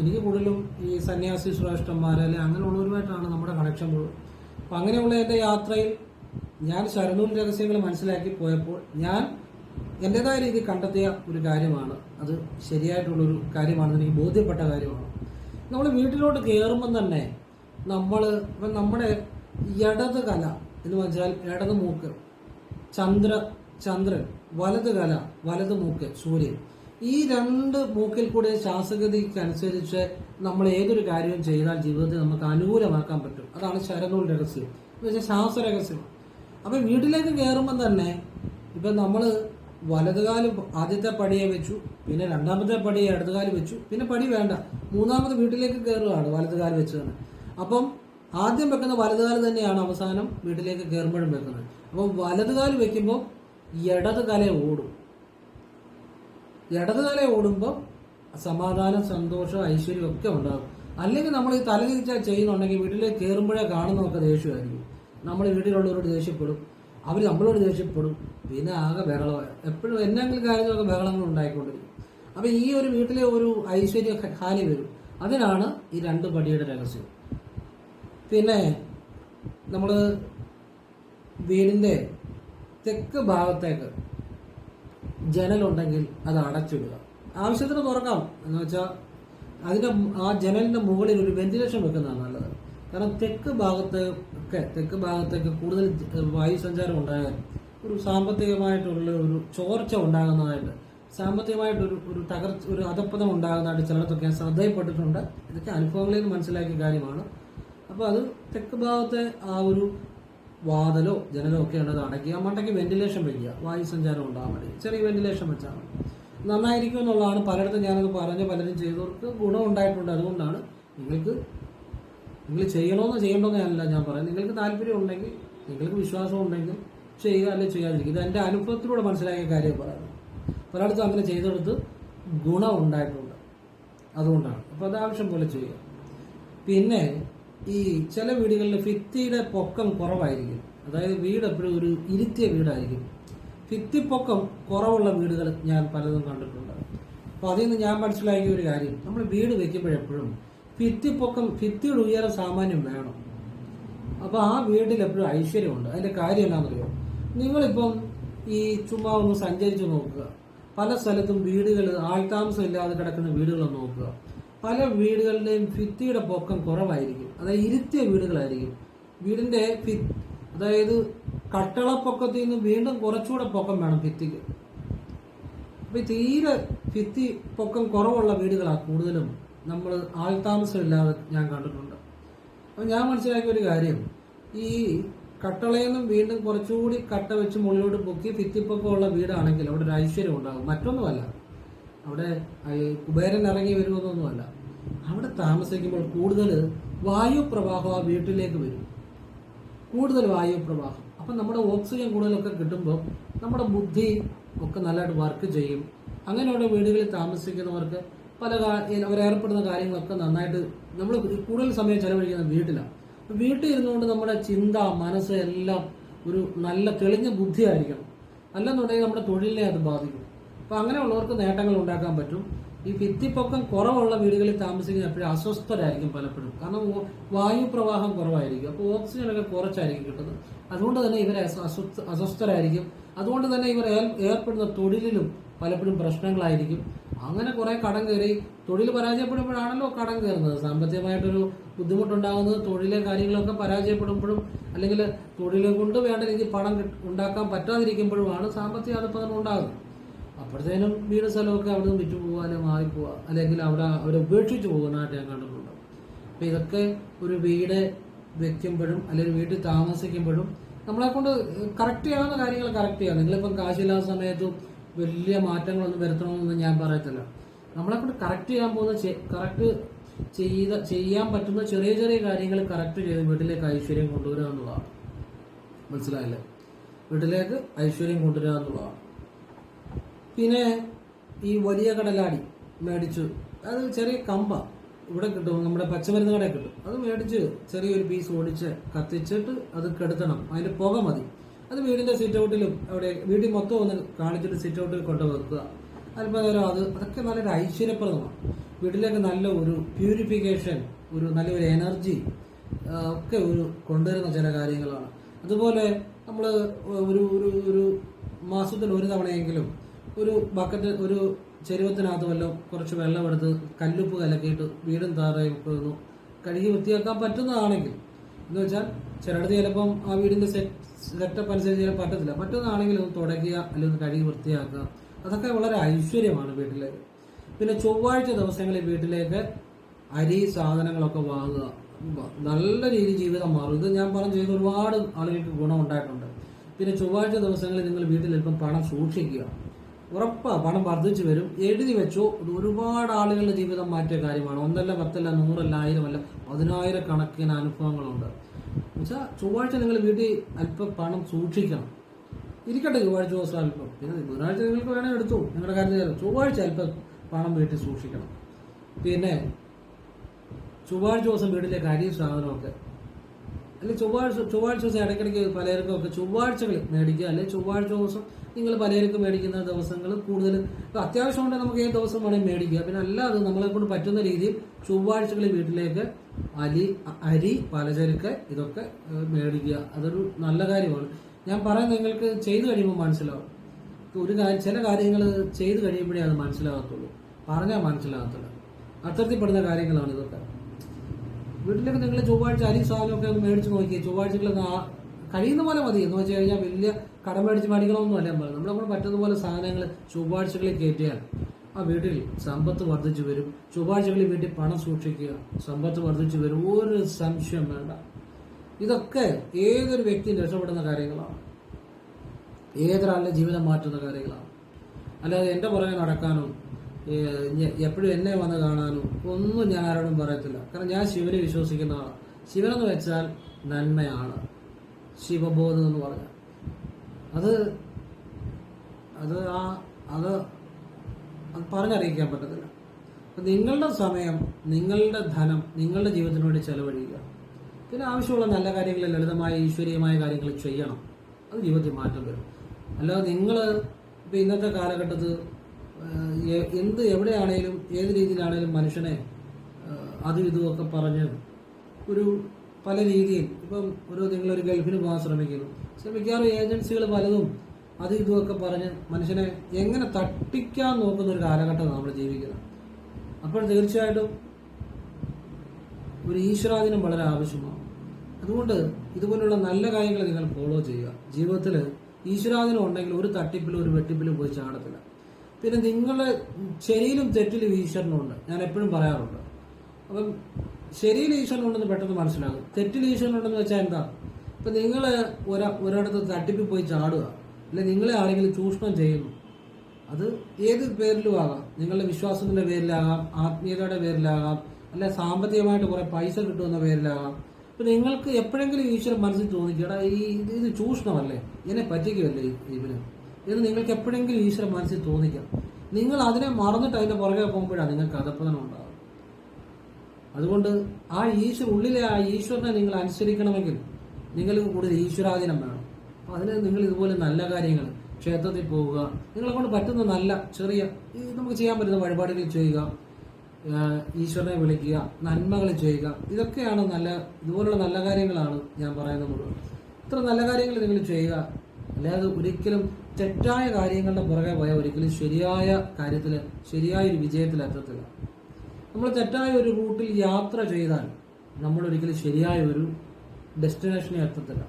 A: എനിക്ക് കൂടുതലും ഈ സന്യാസി ശ്രേഷ്ഠന്മാർ അല്ലെ അങ്ങനെയുള്ളവരുമായിട്ടാണ് നമ്മുടെ കണക്ഷൻ മുഴുവൻ അപ്പം അങ്ങനെയുള്ള എന്റെ യാത്രയിൽ ഞാൻ ശരണൂൽ രഹസ്യങ്ങൾ മനസ്സിലാക്കി പോയപ്പോൾ ഞാൻ എന്റെതായ രീതിയിൽ കണ്ടെത്തിയ ഒരു കാര്യമാണ്. അത് ശരിയായിട്ടുള്ളൊരു കാര്യമാണെന്ന് എനിക്ക് ബോധ്യപ്പെട്ട കാര്യമാണ്. നമ്മൾ വീട്ടിലോട്ട് കയറുമ്പം തന്നെ നമ്മൾ ഇപ്പം നമ്മുടെ ഇടത് കല എന്ന് വെച്ചാൽ ഇടത് മൂക്ക് ചന്ദ്ര ചന്ദ്രൻ വലത് കല വലത് മൂക്ക് സൂര്യൻ. ഈ രണ്ട് മൂക്കിൽ കൂടെ ശ്വാസഗതിക്കനുസരിച്ച് നമ്മൾ ഏതൊരു കാര്യവും ചെയ്താൽ ജീവിതത്തെ നമുക്ക് അനുകൂലമാക്കാൻ പറ്റും. അതാണ് ശരനൂൽ രഹസ്യം. എന്ന് വെച്ചാൽ ശാസ്ത്ര രഹസ്യം അപ്പം വീട്ടിലേക്ക് കയറുമ്പോൾ തന്നെ ഇപ്പം നമ്മൾ വലതുകാൽ ആദ്യത്തെ പടിയെ വെച്ചു പിന്നെ രണ്ടാമത്തെ പടിയെ ഇടതുകാൽ വെച്ചു പിന്നെ പടി വേണ്ട. മൂന്നാമത് വീട്ടിലേക്ക് കയറുകയാണ് വലതുകാൽ വെച്ചതാണ് അപ്പം ആദ്യം വെക്കുന്ന വലതുകാൽ തന്നെയാണ് അവസാനം വീട്ടിലേക്ക് കയറുമ്പോഴും വെക്കുന്നത്. അപ്പം വലതുകാൽ വെക്കുമ്പോൾ ഇടത് കല ഓടും. ഇടത് കല ഓടുമ്പോൾ സമാധാനം സന്തോഷം ഐശ്വര്യം ഒക്കെ ഉണ്ടാകും. അല്ലെങ്കിൽ നമ്മൾ ഈ തലതിരിച്ചാൽ ചെയ്യുന്നുണ്ടെങ്കിൽ വീട്ടിലേക്ക് കയറുമ്പോഴേ കാണുന്നതൊക്കെ ദേഷ്യമായിരിക്കും. നമ്മൾ വീട്ടിലുള്ളവരോട് ദേഷ്യപ്പെടും. അവർ നമ്മളോട് ദേഷ്യപ്പെടും. പിന്നെ ആകെ ബഹളമാണ് എപ്പോഴും എന്തെങ്കിലും കാര്യങ്ങളൊക്കെ ബഹളങ്ങൾ ഉണ്ടായിക്കൊണ്ടിരിക്കും. അപ്പം ഈ ഒരു വീട്ടിലെ ഒരു ഐശ്വര്യ ഹാനി വരും. അതിനാണ് ഈ രണ്ട് പടിയുടെ രഹസ്യം. പിന്നെ നമ്മൾ വീടിന്റെ തെക്ക് ഭാഗത്തേക്ക് ജനലുണ്ടെങ്കിൽ അത് അടച്ചിടുക. ആവശ്യത്തിന് തുറക്കാം. എന്ന് വെച്ചാൽ അതിന്റെ ആ ജനലിന്റെ മുകളിൽ ഒരു വെന്റിലേഷൻ വെക്കുന്നതാണ് നല്ലത്. കാരണം തെക്ക് ഭാഗത്ത് ഒക്കെ തെക്ക് ഭാഗത്തേക്ക് കൂടുതൽ വായു സഞ്ചാരം ഉണ്ടാകാൻ ഒരു സാമ്പത്തികമായിട്ടുള്ള ഒരു ചോർച്ച ഉണ്ടാകുന്നതായിട്ട് സാമ്പത്തികമായിട്ടൊരു ഒരു തകർച്ച ഒരു അധപ്പതം ഉണ്ടാകുന്നതായിട്ട് ചിലയിടത്തൊക്കെ ഞാൻ ശ്രദ്ധയിൽപ്പെട്ടിട്ടുണ്ട്. ഇതൊക്കെ അനുഭവങ്ങളിൽ നിന്ന് മനസ്സിലാക്കിയ കാര്യമാണ്. അപ്പോൾ അത് തെക്ക് ഭാഗത്തെ ആ ഒരു വാതലോ ജനലോ ഒക്കെ ഉള്ളത് അടയ്ക്കുക. മണ്ടയ്ക്ക് വെന്റിലേഷൻ വയ്ക്കുക വായു സഞ്ചാരം ഉണ്ടാകാൻ വേണ്ടി. ചെറിയ വെന്റിലേഷൻ വെച്ചാൽ മതി. നന്നായിരിക്കും എന്നുള്ളതാണ് പലയിടത്തും ഞാനത് പറഞ്ഞ് പലരും ചെയ്തവർക്ക് ഗുണമുണ്ടായിട്ടുണ്ട് അതുകൊണ്ടാണ് നിങ്ങൾക്ക് നിങ്ങൾ ചെയ്യണമെന്ന് ചെയ്യണമെന്ന് ഞാൻ പറയാം. നിങ്ങൾക്ക് താല്പര്യം ഉണ്ടെങ്കിൽ നിങ്ങൾക്ക് വിശ്വാസം ഉണ്ടെങ്കിൽ ചെയ്യുക അല്ലെങ്കിൽ ചെയ്യാതിരിക്കുക. ഇത് എന്റെ അനുഭവത്തിലൂടെ മനസ്സിലാക്കിയ കാര്യം പറയുന്നത് പലയിടത്തും അങ്ങനെ ചെയ്തെടുത്ത് ഗുണം ഉണ്ടായിട്ടുണ്ട്. അതുകൊണ്ടാണ്. അപ്പോൾ അത് ആവശ്യം പോലെ ചെയ്യുക. പിന്നെ ഈ ചില വീടുകളിൽ ഭിത്തിയുടെ പൊക്കം കുറവായിരിക്കും. അതായത് വീട് എപ്പോഴും ഒരു ഇരുത്തിയ വീടായിരിക്കും. ഭിത്തിപ്പൊക്കം കുറവുള്ള വീടുകൾ ഞാൻ പലതും കണ്ടിട്ടുണ്ട്. അപ്പോൾ അതിൽ നിന്ന് ഞാൻ മനസ്സിലാക്കിയ ഒരു കാര്യം. നമ്മൾ വീട് വെക്കുമ്പോഴെപ്പോഴും ഭിത്തിപ്പൊക്കം ഭിത്തിയുടെ ഉയരം സാമാന്യം വേണം. അപ്പോൾ ആ വീട്ടിൽ എപ്പോഴും ഐശ്വര്യമുണ്ട്. അതിന്റെ കാര്യം എന്താണെന്നറിയോ? നിങ്ങളിപ്പം ഈ ചുമ്മാ ഒന്ന് സഞ്ചരിച്ച് നോക്കുക. പല സ്ഥലത്തും വീടുകൾ ആൾതാമസം ഇല്ലാതെ കിടക്കുന്ന വീടുകൾ നോക്കുക. പല വീടുകളുടെയും ഭിത്തിയുടെ പൊക്കം കുറവായിരിക്കും. അതായത് ഇരുത്തിയ വീടുകളായിരിക്കും. വീടിന്റെ ഭി- അതായത് കട്ടളപ്പൊക്കത്തിൽ നിന്ന് വീണ്ടും കുറച്ചുകൂടെ പൊക്കം വേണം ഭിത്തിക്ക്. അപ്പൊ തീരെ ഭിത്തി പൊക്കം കുറവുള്ള വീടുകളാണ് കൂടുതലും. നമ്മൾ ആൾതാമസമില്ലാതെ ഞാൻ കണ്ടിട്ടുണ്ട്. അപ്പം ഞാൻ മനസ്സിലാക്കിയ ഒരു കാര്യം ഈ കട്ടളയിൽ നിന്നും വീണ്ടും കുറച്ചുകൂടി കട്ട വെച്ച് മുകളിലോട്ട് പൊക്കി ഭിത്തിപ്പൊക്കമുള്ള വീടാണെങ്കിൽ അവിടെ ഒരു ഐശ്വര്യം ഉണ്ടാകും. മറ്റൊന്നുമല്ല അവിടെ കുബേരൻ ഇറങ്ങി വരുമെന്നൊന്നുമല്ല. അവിടെ താമസിക്കുമ്പോൾ കൂടുതൽ വായു പ്രവാഹം ആ വീട്ടിലേക്ക് വരും. കൂടുതൽ വായു പ്രവാഹം അപ്പം നമ്മുടെ ഓക്സിജൻ കൂടുതലൊക്കെ കിട്ടുമ്പോൾ നമ്മുടെ ബുദ്ധി ഒക്കെ നല്ലതായിട്ട് വർക്ക് ചെയ്യും. അങ്ങനെയുള്ള വീടുകളിൽ താമസിക്കുന്നവർക്ക് പല അവരേർപ്പെടുന്ന കാര്യങ്ങളൊക്കെ നന്നായിട്ട് നമ്മൾ കൂടുതൽ സമയം ചെലവഴിക്കുന്നത് വീട്ടിലാണ് വീട്ടിൽ ഇരുന്നുകൊണ്ട് നമ്മുടെ ചിന്ത മനസ്സ് എല്ലാം ഒരു നല്ല തെളിഞ്ഞ ബുദ്ധിയായിരിക്കണം. അല്ലെന്നുണ്ടെങ്കിൽ നമ്മുടെ തൊഴിലിനെ അത് ബാധിക്കും. അപ്പൊ അങ്ങനെയുള്ളവർക്ക് നേട്ടങ്ങൾ ഉണ്ടാക്കാൻ പറ്റും. ഈ ഭിത്തിപ്പൊക്കം കുറവുള്ള വീടുകളിൽ താമസിക്കുന്ന എപ്പോഴും അസ്വസ്ഥരായിരിക്കും പലപ്പോഴും. കാരണം വായു പ്രവാഹം കുറവായിരിക്കും. അപ്പോൾ ഓക്സിജനൊക്കെ കുറച്ചായിരിക്കും കിട്ടുന്നത്. അതുകൊണ്ട് തന്നെ ഇവരെ അസ്വ- അസ്വസ്ഥ അസ്വസ്ഥരായിരിക്കും. അതുകൊണ്ട് തന്നെ ഇവർ ഏർ- ഏർപ്പെടുന്ന തൊഴിലിലും പലപ്പോഴും പ്രശ്നങ്ങളായിരിക്കും. അങ്ങനെ കുറെ കടം കയറി. തൊഴിൽ പരാജയപ്പെടുമ്പോഴാണല്ലോ കടം കയറുന്നത്. സാമ്പത്തികമായിട്ടൊരു ബുദ്ധിമുട്ടുണ്ടാകുന്നത് തൊഴിലെ കാര്യങ്ങളൊക്കെ പരാജയപ്പെടുമ്പോഴും അല്ലെങ്കിൽ തൊഴിൽ കൊണ്ട് വേണ്ട രീതിയിൽ പണം ഉണ്ടാക്കാൻ പറ്റാതിരിക്കുമ്പോഴുമാണ് സാമ്പത്തിക അധപ്പതനം ഉണ്ടാകുന്നത്. അപ്പോഴത്തേനും വീട് സ്ഥലമൊക്കെ അവിടെ നിന്ന് വിറ്റു പോവുക അല്ലെങ്കിൽ അല്ലെങ്കിൽ അവിടെ അവരെ ഉപേക്ഷിച്ച് പോകുന്നതായിട്ട് ഞാൻ കണ്ടിട്ടുണ്ട്. അപ്പൊ ഇതൊക്കെ ഒരു വീട് വെക്കുമ്പോഴും അല്ലെങ്കിൽ വീട്ടിൽ താമസിക്കുമ്പോഴും നമ്മളെ കൊണ്ട് കറക്റ്റ് ചെയ്യാവുന്ന കാര്യങ്ങൾ കറക്റ്റ് ചെയ്യാം. നിങ്ങളിപ്പം കാശില്ലാത്ത സമയത്തും വലിയ മാറ്റങ്ങളൊന്നും വരുത്തണമെന്നൊന്നും ഞാൻ പറയത്തില്ല. നമ്മളെ കൊണ്ട് കറക്റ്റ് ചെയ്യാൻ പോകുന്ന കറക്റ്റ് ചെയ്ത ചെയ്യാൻ പറ്റുന്ന ചെറിയ ചെറിയ കാര്യങ്ങൾ കറക്റ്റ് ചെയ്ത് വീട്ടിലേക്ക് ഐശ്വര്യം കൊണ്ടുവരിക എന്നുള്ളതാണ്. മനസ്സിലായില്ലേ? വീട്ടിലേക്ക് ഐശ്വര്യം കൊണ്ടുവരിക എന്നുള്ളതാണ്. പിന്നെ ഈ വലിയ കടലാടി മേടിച്ചു അത് ചെറിയ കമ്പ ഇവിടെ കിട്ടും നമ്മുടെ പച്ചമരുന്ന് കടയിൽ കിട്ടും. അത് മേടിച്ച് ചെറിയൊരു പീസ് ഓടിച്ച് കത്തിച്ചിട്ട് അത് കെടുത്തണം. അതിന്റെ പുക മതി. അത് വീടിന്റെ സിറ്റ് ഔട്ടിലും അവിടെ വീട്ടിൽ മൊത്തം ഒന്ന് കാണിച്ചിട്ട് സിറ്റ് ഔട്ടിൽ കൊണ്ട് വെക്കുക. അല്പം അത് അതൊക്കെ നല്ലൊരു ഐശ്വര്യപ്രദമാണ്. വീട്ടിലേക്ക് നല്ല ഒരു പ്യൂരിഫിക്കേഷൻ ഒരു നല്ലൊരു എനർജി ഒക്കെ ഒരു കൊണ്ടുവരുന്ന ചില കാര്യങ്ങളാണ്. അതുപോലെ നമ്മൾ ഒരു ഒരു ഒരു മാസത്തിൽ ഒരു തവണയെങ്കിലും ഒരു ബക്കറ്റ് ഒരു ചെരുവത്തിനകത്ത് വല്ലതും കുറച്ച് വെള്ളമെടുത്ത് കല്ലുപ്പ് കലക്കിയിട്ട് വീടും താറയും കഴുകി വൃത്തിയാക്കാൻ പറ്റുന്നതാണെങ്കിൽ എന്ന് വെച്ചാൽ ചിലടത്ത് ചിലപ്പം ആ വീടിന്റെ സെറ്റപ്പ് അനുസരിച്ച് ചെയ്യാൻ പറ്റത്തില്ല. മറ്റൊന്നാണെങ്കിൽ ഒന്ന് തുടയ്ക്കുക അല്ലെങ്കിൽ ഒന്ന് കഴുകി വൃത്തിയാക്കുക. അതൊക്കെ വളരെ ഐശ്വര്യമാണ് വീട്ടിലേക്ക് പിന്നെ ചൊവ്വാഴ്ച ദിവസങ്ങളിൽ വീട്ടിലേക്ക് അരി സാധനങ്ങളൊക്കെ വാങ്ങുക. നല്ല രീതിയിൽ ജീവിതം മാറും. ഇത് ഞാൻ പറഞ്ഞു ചെയ്ത് ഒരുപാട് ആളുകൾക്ക് ഗുണം ഉണ്ടായിട്ടുണ്ട്. പിന്നെ ചൊവ്വാഴ്ച ദിവസങ്ങളിൽ നിങ്ങൾ വീട്ടിൽ അല്പം പണം സൂക്ഷിക്കുക. ഉറപ്പാണ് പണം വർദ്ധിച്ചു വരും. എഴുതി വെച്ചോ. ഇത് ഒരുപാട് ആളുകളുടെ ജീവിതം മാറ്റിയ കാര്യമാണ്. ഒന്നല്ല പത്തല്ല നൂറല്ല ആയിരമല്ല പതിനായിരക്കണക്കിന് അനുഭവങ്ങളുണ്ട്. എന്നുവെച്ചാൽ ചൊവ്വാഴ്ച നിങ്ങൾ വീട്ടിൽ അല്പം പണം സൂക്ഷിക്കണം. ഇരിക്കട്ടെ ചൊവ്വാഴ്ച ദിവസം അല്പം. പിന്നെ ബുധനാഴ്ച നിങ്ങൾക്ക് വേണേൽ എടുത്തു. നിങ്ങളുടെ കാര്യത്തിൽ ചൊവ്വാഴ്ച അല്പം പണം വീട്ടിൽ സൂക്ഷിക്കണം. പിന്നെ ചൊവ്വാഴ്ച ദിവസം വീട്ടിലേക്ക് അരിയും സാധനമൊക്കെ. അല്ലെങ്കിൽ ചൊവ്വാഴ്ച ചൊവ്വാഴ്ച ദിവസം ഇടയ്ക്കിടയ്ക്ക് പലചരക്കും ഒക്കെ ചൊവ്വാഴ്ചകൾ മേടിക്കുക. അല്ലെങ്കിൽ ചൊവ്വാഴ്ച ദിവസം നിങ്ങൾ പലചരക്ക് മേടിക്കുന്ന ദിവസങ്ങൾ കൂടുതൽ ഇപ്പം അത്യാവശ്യം ഉണ്ടെങ്കിൽ നമുക്ക് ഏത് ദിവസം വേണമെങ്കിൽ മേടിക്കുക. പിന്നെ അല്ലാതെ നമ്മളെ കൊണ്ട് പറ്റുന്ന രീതിയിൽ ചൊവ്വാഴ്ചകളിൽ വീട്ടിലേക്ക് അരി അരി പലചരക്ക് ഇതൊക്കെ മേടിക്കുക. അതൊരു നല്ല കാര്യമാണ്. ഞാൻ പറയുന്നത് നിങ്ങൾക്ക് ചെയ്തു കഴിയുമ്പോൾ മനസ്സിലാവും. ഒരു കാര്യം ചില കാര്യങ്ങൾ ചെയ്തു കഴിയുമ്പോഴേ അത് മനസ്സിലാകത്തുള്ളൂ. പറഞ്ഞാൽ മനസ്സിലാകത്തില്ല. അത്തരത്തിൽപ്പെടുന്ന കാര്യങ്ങളാണ് ഇതൊക്കെ. വീട്ടിലൊക്കെ നിങ്ങൾ ചൊവ്വാഴ്ച അരി സാധനമൊക്കെ ഒന്ന് മേടിച്ച് നോക്കി ചൊവ്വാഴ്ചകളൊന്ന് ആ കഴിയുന്ന പോലെ മതി. എന്ന് വെച്ച് കഴിഞ്ഞാൽ വലിയ കടം മേടിച്ച് മേടിക്കണമെന്നും അല്ല. നമ്മൾ നമ്മളെ കൊണ്ട് പറ്റുന്ന പോലെ സാധനങ്ങൾ ചൊവ്വാഴ്ചകളിൽ കയറ്റിയാൽ ആ വീട്ടിൽ സമ്പത്ത് വർദ്ധിച്ചു വരും. ചൊവ്വാഴ്ചകളിൽ വീട്ടിൽ പണം സൂക്ഷിക്കുക. സമ്പത്ത് വർദ്ധിച്ചു വരും. ഒരു സംശയം വേണ്ട. ഇതൊക്കെ ഏതൊരു വ്യക്തിയും രക്ഷപ്പെടുന്ന കാര്യങ്ങളാണ്. ഏതൊരാളുടെ ജീവിതം മാറ്റുന്ന കാര്യങ്ങളാണ്. അല്ലാതെ എന്റെ പുറകെ നടക്കാനോ എപ്പോഴും എന്നെ വന്ന് കാണാനോ ഒന്നും ഞാൻ ആരോടും പറയത്തില്ല. കാരണം ഞാൻ ശിവനെ വിശ്വസിക്കുന്ന ആളാണ് ശിവനെന്ന് വെച്ചാൽ നന്മയാണ്. ശിവബോധം എന്ന് പറഞ്ഞാൽ. അത് അത് ആ അത് അത് പറഞ്ഞറിയിക്കാൻ പറ്റത്തില്ല. അപ്പൊ നിങ്ങളുടെ സമയം നിങ്ങളുടെ ധനം നിങ്ങളുടെ ജീവിതത്തിന് വേണ്ടി ചെലവഴിക്കുക. പിന്നെ ആവശ്യമുള്ള നല്ല കാര്യങ്ങൾ ലളിതമായ ഈശ്വരീയമായ കാര്യങ്ങൾ ചെയ്യണം. അത് ജീവിതത്തിൽ മാറ്റം വരും. അല്ലാതെ നിങ്ങൾ ഇപ്പം ഇന്നത്തെ കാലഘട്ടത്ത് എന്ത് എവിടെയാണേലും ഏത് രീതിയിലാണേലും മനുഷ്യനെ അതും ഇതുമൊക്കെ പറഞ്ഞ് ഒരു പല രീതിയിൽ ഇപ്പം ഒരു നിങ്ങളൊരു ഗൾഫിന് പോകാൻ ശ്രമിക്കുന്നു. ശ്രമിക്കാറ് ഏജൻസികൾ പലതും അത് ഇതുമൊക്കെ പറഞ്ഞ് മനുഷ്യനെ എങ്ങനെ തട്ടിക്കാൻ നോക്കുന്ന ഒരു കാലഘട്ടമാണ് നമ്മൾ ജീവിക്കുന്നത്. അപ്പോൾ തീർച്ചയായിട്ടും ഒരു ഈശ്വരാധീനം വളരെ ആവശ്യമാണ്. അതുകൊണ്ട് ഇതുപോലുള്ള നല്ല കാര്യങ്ങൾ നിങ്ങൾ ഫോളോ ചെയ്യുക. ജീവിതത്തിൽ ഈശ്വരാധീനം ഉണ്ടെങ്കിൽ ഒരു തട്ടിപ്പിലും ഒരു വെട്ടിപ്പിലും പോയി ചാടത്തില്ല. പിന്നെ നിങ്ങളുടെ ശരിയിലും തെറ്റിലും ഈശ്വരനുണ്ട്. ഞാൻ എപ്പോഴും പറയാറുണ്ട്. അപ്പം ശരിയിൽ ഈശ്വരനുണ്ടെന്ന് പെട്ടെന്ന് മനസ്സിലാകും. തെറ്റിൽ ഈശ്വരനുണ്ടെന്ന് വെച്ചാൽ എന്താ? ഇപ്പം നിങ്ങൾ ഒരാ ഒരിടത്ത് തട്ടിപ്പിൽ പോയി ചാടുക. അല്ലെ നിങ്ങളെ ആരെങ്കിലും ചൂഷണം ചെയ്യുന്നു അത് ഏത് പേരിലും ആകാം. നിങ്ങളുടെ വിശ്വാസത്തിന്റെ പേരിലാകാം ആത്മീയതയുടെ പേരിലാകാം അല്ലെ സാമ്പത്തികമായിട്ട് കുറെ പൈസ കിട്ടുമെന്ന പേരിലാകാം. അപ്പൊ നിങ്ങൾക്ക് എപ്പോഴെങ്കിലും ഈശ്വരൻ മനസ്സിൽ തോന്നിക്കടാ ഈ ഇത് ചൂഷണമല്ലേ? എന്നെ പറ്റിക്കുമല്ലേ ഇവന്? എന്ന് നിങ്ങൾക്ക് എപ്പോഴെങ്കിലും ഈശ്വരൻ മനസ്സിൽ തോന്നിക്കാം. നിങ്ങൾ അതിനെ മറന്നിട്ട് അതിന്റെ പുറകെ പോകുമ്പോഴാണ് നിങ്ങൾക്ക് അധപ്പതനം ഉണ്ടാകും അതുകൊണ്ട് ആ ഈശ്വര ഉള്ളിലെ ആ ഈശ്വരനെ നിങ്ങൾ അനുസരിക്കണമെങ്കിൽ നിങ്ങൾക്ക് കൂടുതൽ ഈശ്വരാധീനം വേണം. അതിന് നിങ്ങൾ ഇതുപോലെ നല്ല കാര്യങ്ങൾ ക്ഷേത്രത്തിൽ പോവുക നിങ്ങളെ കൊണ്ട് പറ്റുന്ന നല്ല ചെറിയ നമുക്ക് ചെയ്യാൻ പറ്റുന്ന വഴിപാടുകൾ ചെയ്യുക ഈശ്വരനെ വിളിക്കുക നന്മകൾ ചെയ്യുക ഇതൊക്കെയാണ് നല്ല ഇതുപോലുള്ള നല്ല കാര്യങ്ങളാണ് ഞാൻ പറയുന്നത് ഇത്ര നല്ല കാര്യങ്ങൾ നിങ്ങൾ ചെയ്യുക. അല്ലാതെ ഒരിക്കലും തെറ്റായ കാര്യങ്ങളുടെ പുറകെ പോയാൽ ഒരിക്കലും ശരിയായ കാര്യത്തിൽ ശരിയായ ഒരു വിജയത്തിൽ എത്തത്തില്ല. നമ്മൾ തെറ്റായ ഒരു റൂട്ടിൽ യാത്ര ചെയ്താൽ നമ്മൾ ഒരിക്കലും ശരിയായ ഒരു ഡെസ്റ്റിനേഷനിൽ എത്തത്തില്ല.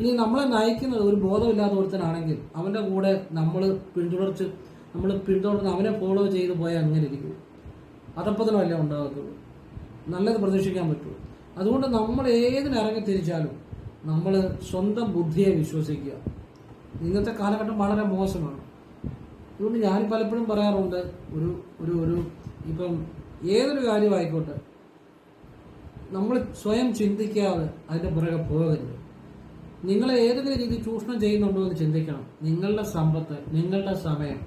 A: ഇനി നമ്മളെ നയിക്കുന്നത് ഒരു ബോധമില്ലാത്ത ഒരുത്തനാണെങ്കിൽ അവന്റെ കൂടെ നമ്മൾ പിന്തുടർച്ച് നമ്മൾ പിന്തുടർന്ന് അവനെ ഫോളോ ചെയ്ത് പോയാൽ അങ്ങനെ ഇരിക്കും. അതപ്പത്തിനല്ലേ ഉണ്ടാകത്തുള്ളൂ. നല്ലത് പ്രതീക്ഷിക്കാൻ പറ്റുള്ളൂ. അതുകൊണ്ട് നമ്മൾ ഏതിനിറങ്ങി തിരിച്ചാലും നമ്മൾ സ്വന്തം ബുദ്ധിയെ വിശ്വസിക്കുക. ഇന്നത്തെ കാലഘട്ടം വളരെ മോശമാണ്. അതുകൊണ്ട് ഞാൻ പലപ്പോഴും പറയാറുണ്ട് ഒരു ഒരു ഒരു ഇപ്പം ഏതൊരു കാര്യമായിക്കോട്ടെ നമ്മൾ സ്വയം ചിന്തിക്കാതെ അതിന്റെ പുറകെ പോകരുത്. നിങ്ങളെ ഏതെങ്കിലും രീതി ചൂഷണം ചെയ്യുന്നുണ്ടോ എന്ന് ചിന്തിക്കണം. നിങ്ങളുടെ സമ്പത്ത് നിങ്ങളുടെ സമയം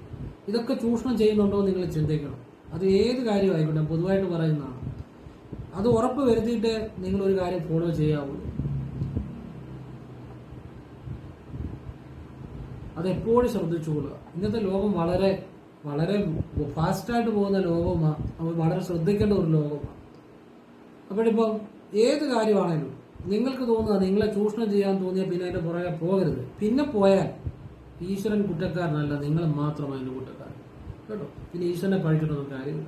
A: ഇതൊക്കെ ചൂഷണം ചെയ്യുന്നുണ്ടോ എന്ന് നിങ്ങൾ ചിന്തിക്കണം. അത് ഏത് കാര്യമായിക്കോട്ടെ പൊതുവായിട്ട് പറയുന്നതാണ്. അത് ഉറപ്പ് വരുത്തിയിട്ട് നിങ്ങൾ ഒരു കാര്യം ഫോളോ ചെയ്യാവുള്ളൂ അതെപ്പോഴും ശ്രദ്ധിച്ചുകൊള്ളുക ഇന്നത്തെ ലോകം വളരെ വളരെ ഫാസ്റ്റായിട്ട് പോകുന്ന ലോകമാണ് നമ്മൾ വളരെ ശ്രദ്ധിക്കേണ്ട ഒരു ലോകമാണ് അപ്പോഴിപ്പം ഏത് കാര്യമാണേലും നിങ്ങൾക്ക് തോന്നുക നിങ്ങളെ ചൂഷണം ചെയ്യാൻ തോന്നിയാൽ പിന്നെ അതിന്റെ പുറകെ പോകരുത്. പിന്നെ പോയാൽ ഈശ്വരൻ കുറ്റക്കാരനല്ല നിങ്ങൾ മാത്രമാണ് അതിന്റെ കുറ്റക്കാരൻ. കേട്ടോ? പിന്നെ ഈശ്വരനെ പഴിച്ചിട്ടൊന്നും കാര്യമില്ല.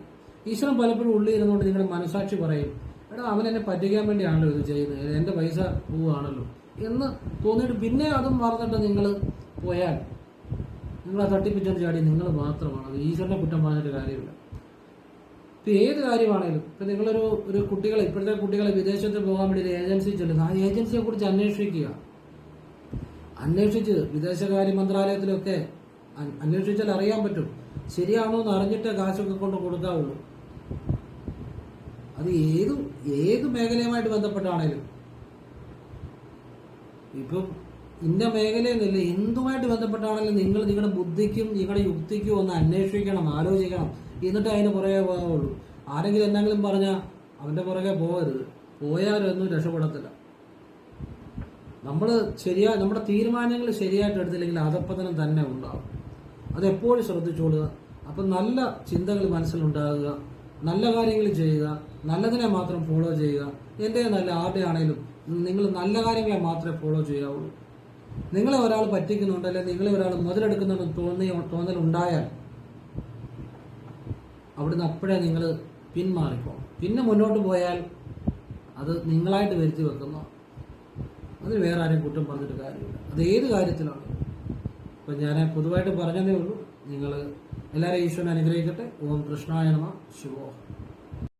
A: ഈശ്വരൻ പലപ്പോഴും ഉള്ളിൽ ഇരുന്നുകൊണ്ട് നിങ്ങളുടെ മനസാക്ഷി പറയും എടാ അവൻ എന്നെ പറ്റിക്കാൻ വേണ്ടിയാണല്ലോ ഇത് ചെയ്യുന്നത്. എന്റെ പൈസ പോവുകയാണല്ലോ. എന്ന് തോന്നിയിട്ട് പിന്നെ അതും മറന്നിട്ട് നിങ്ങൾ പോയാൽ നിങ്ങളെ തട്ടിപ്പിച്ചു ചാടി നിങ്ങൾ മാത്രമാണ്. അത് ഈശ്വരനെ കുറ്റം പറഞ്ഞിട്ട് കാര്യമില്ല. ഇപ്പൊ ഏത് കാര്യമാണെങ്കിലും ഇപ്പൊ നിങ്ങളൊരു ഒരു കുട്ടികളെ ഇപ്പോഴത്തെ കുട്ടികളെ വിദേശത്ത് പോകാൻ വേണ്ടി ഒരു ഏജൻസി ചെല്ലുന്നു. ആ ഏജൻസിയെ കുറിച്ച് അന്വേഷിക്കുക. അന്വേഷിച്ച് വിദേശകാര്യ മന്ത്രാലയത്തിലൊക്കെ അന്വേഷിച്ചാൽ അറിയാൻ പറ്റും. ശരിയാണോ എന്ന് അറിഞ്ഞിട്ടേ കാശൊക്കെ കൊണ്ട് കൊടുക്കാവുള്ളൂ. അത് ഏത് ഏത് മേഖലയുമായിട്ട് ബന്ധപ്പെട്ടാണേലും. ഇപ്പം ഇന്ന മേഖലയെന്നില്ല എന്തുമായിട്ട് ബന്ധപ്പെട്ടാണെങ്കിലും നിങ്ങൾ നിങ്ങളുടെ ബുദ്ധിക്കും നിങ്ങളുടെ യുക്തിക്കും ഒന്ന് അന്വേഷിക്കണം ആലോചിക്കണം. എന്നിട്ട് അതിന് പുറകെ പോകാവുള്ളൂ. ആരെങ്കിലും എന്തെങ്കിലും പറഞ്ഞാൽ അവന്റെ പുറകെ പോകരുത്. പോയാലൊന്നും രക്ഷപ്പെടത്തില്ല. നമ്മൾ ശരിയാ നമ്മുടെ തീരുമാനങ്ങൾ ശരിയായിട്ട് എടുത്തില്ലെങ്കിൽ അധപ്പതനം തന്നെ ഉണ്ടാവും. അതെപ്പോഴും ശ്രദ്ധിച്ചോളുക. അപ്പം നല്ല ചിന്തകൾ മനസ്സിലുണ്ടാകുക നല്ല കാര്യങ്ങൾ ചെയ്യുക നല്ലതിനെ മാത്രം ഫോളോ ചെയ്യുക. എന്റെ നല്ല ആരുടെ ആണെങ്കിലും നിങ്ങൾ നല്ല കാര്യങ്ങളെ മാത്രമേ ഫോളോ ചെയ്യാവുള്ളൂ. നിങ്ങളെ ഒരാൾ പറ്റിക്കുന്നുണ്ട് അല്ലെങ്കിൽ നിങ്ങളെ ഒരാൾ മുതലെടുക്കുന്നുണ്ടെന്ന് തോന്നിയ തോന്നലുണ്ടായാൽ അവിടുന്ന് അപ്പോഴേ നിങ്ങൾ പിന്മാറിപ്പോകും പിന്നെ മുന്നോട്ട് പോയാൽ അത് നിങ്ങളായിട്ട് വരുത്തി വെക്കുന്ന. അത് വേറെ ആരെയും കുറ്റം പറഞ്ഞിട്ട് കാര്യമില്ല. അത് ഏത് കാര്യത്തിലാണ്? അപ്പം ഞാൻ പൊതുവായിട്ട് പറഞ്ഞതേ ഉള്ളൂ. നിങ്ങൾ എല്ലാവരെയും ഈശ്വരൻ അനുഗ്രഹിക്കട്ടെ. ഓം കൃഷ്ണായ ശിവോഹം ശിവോ.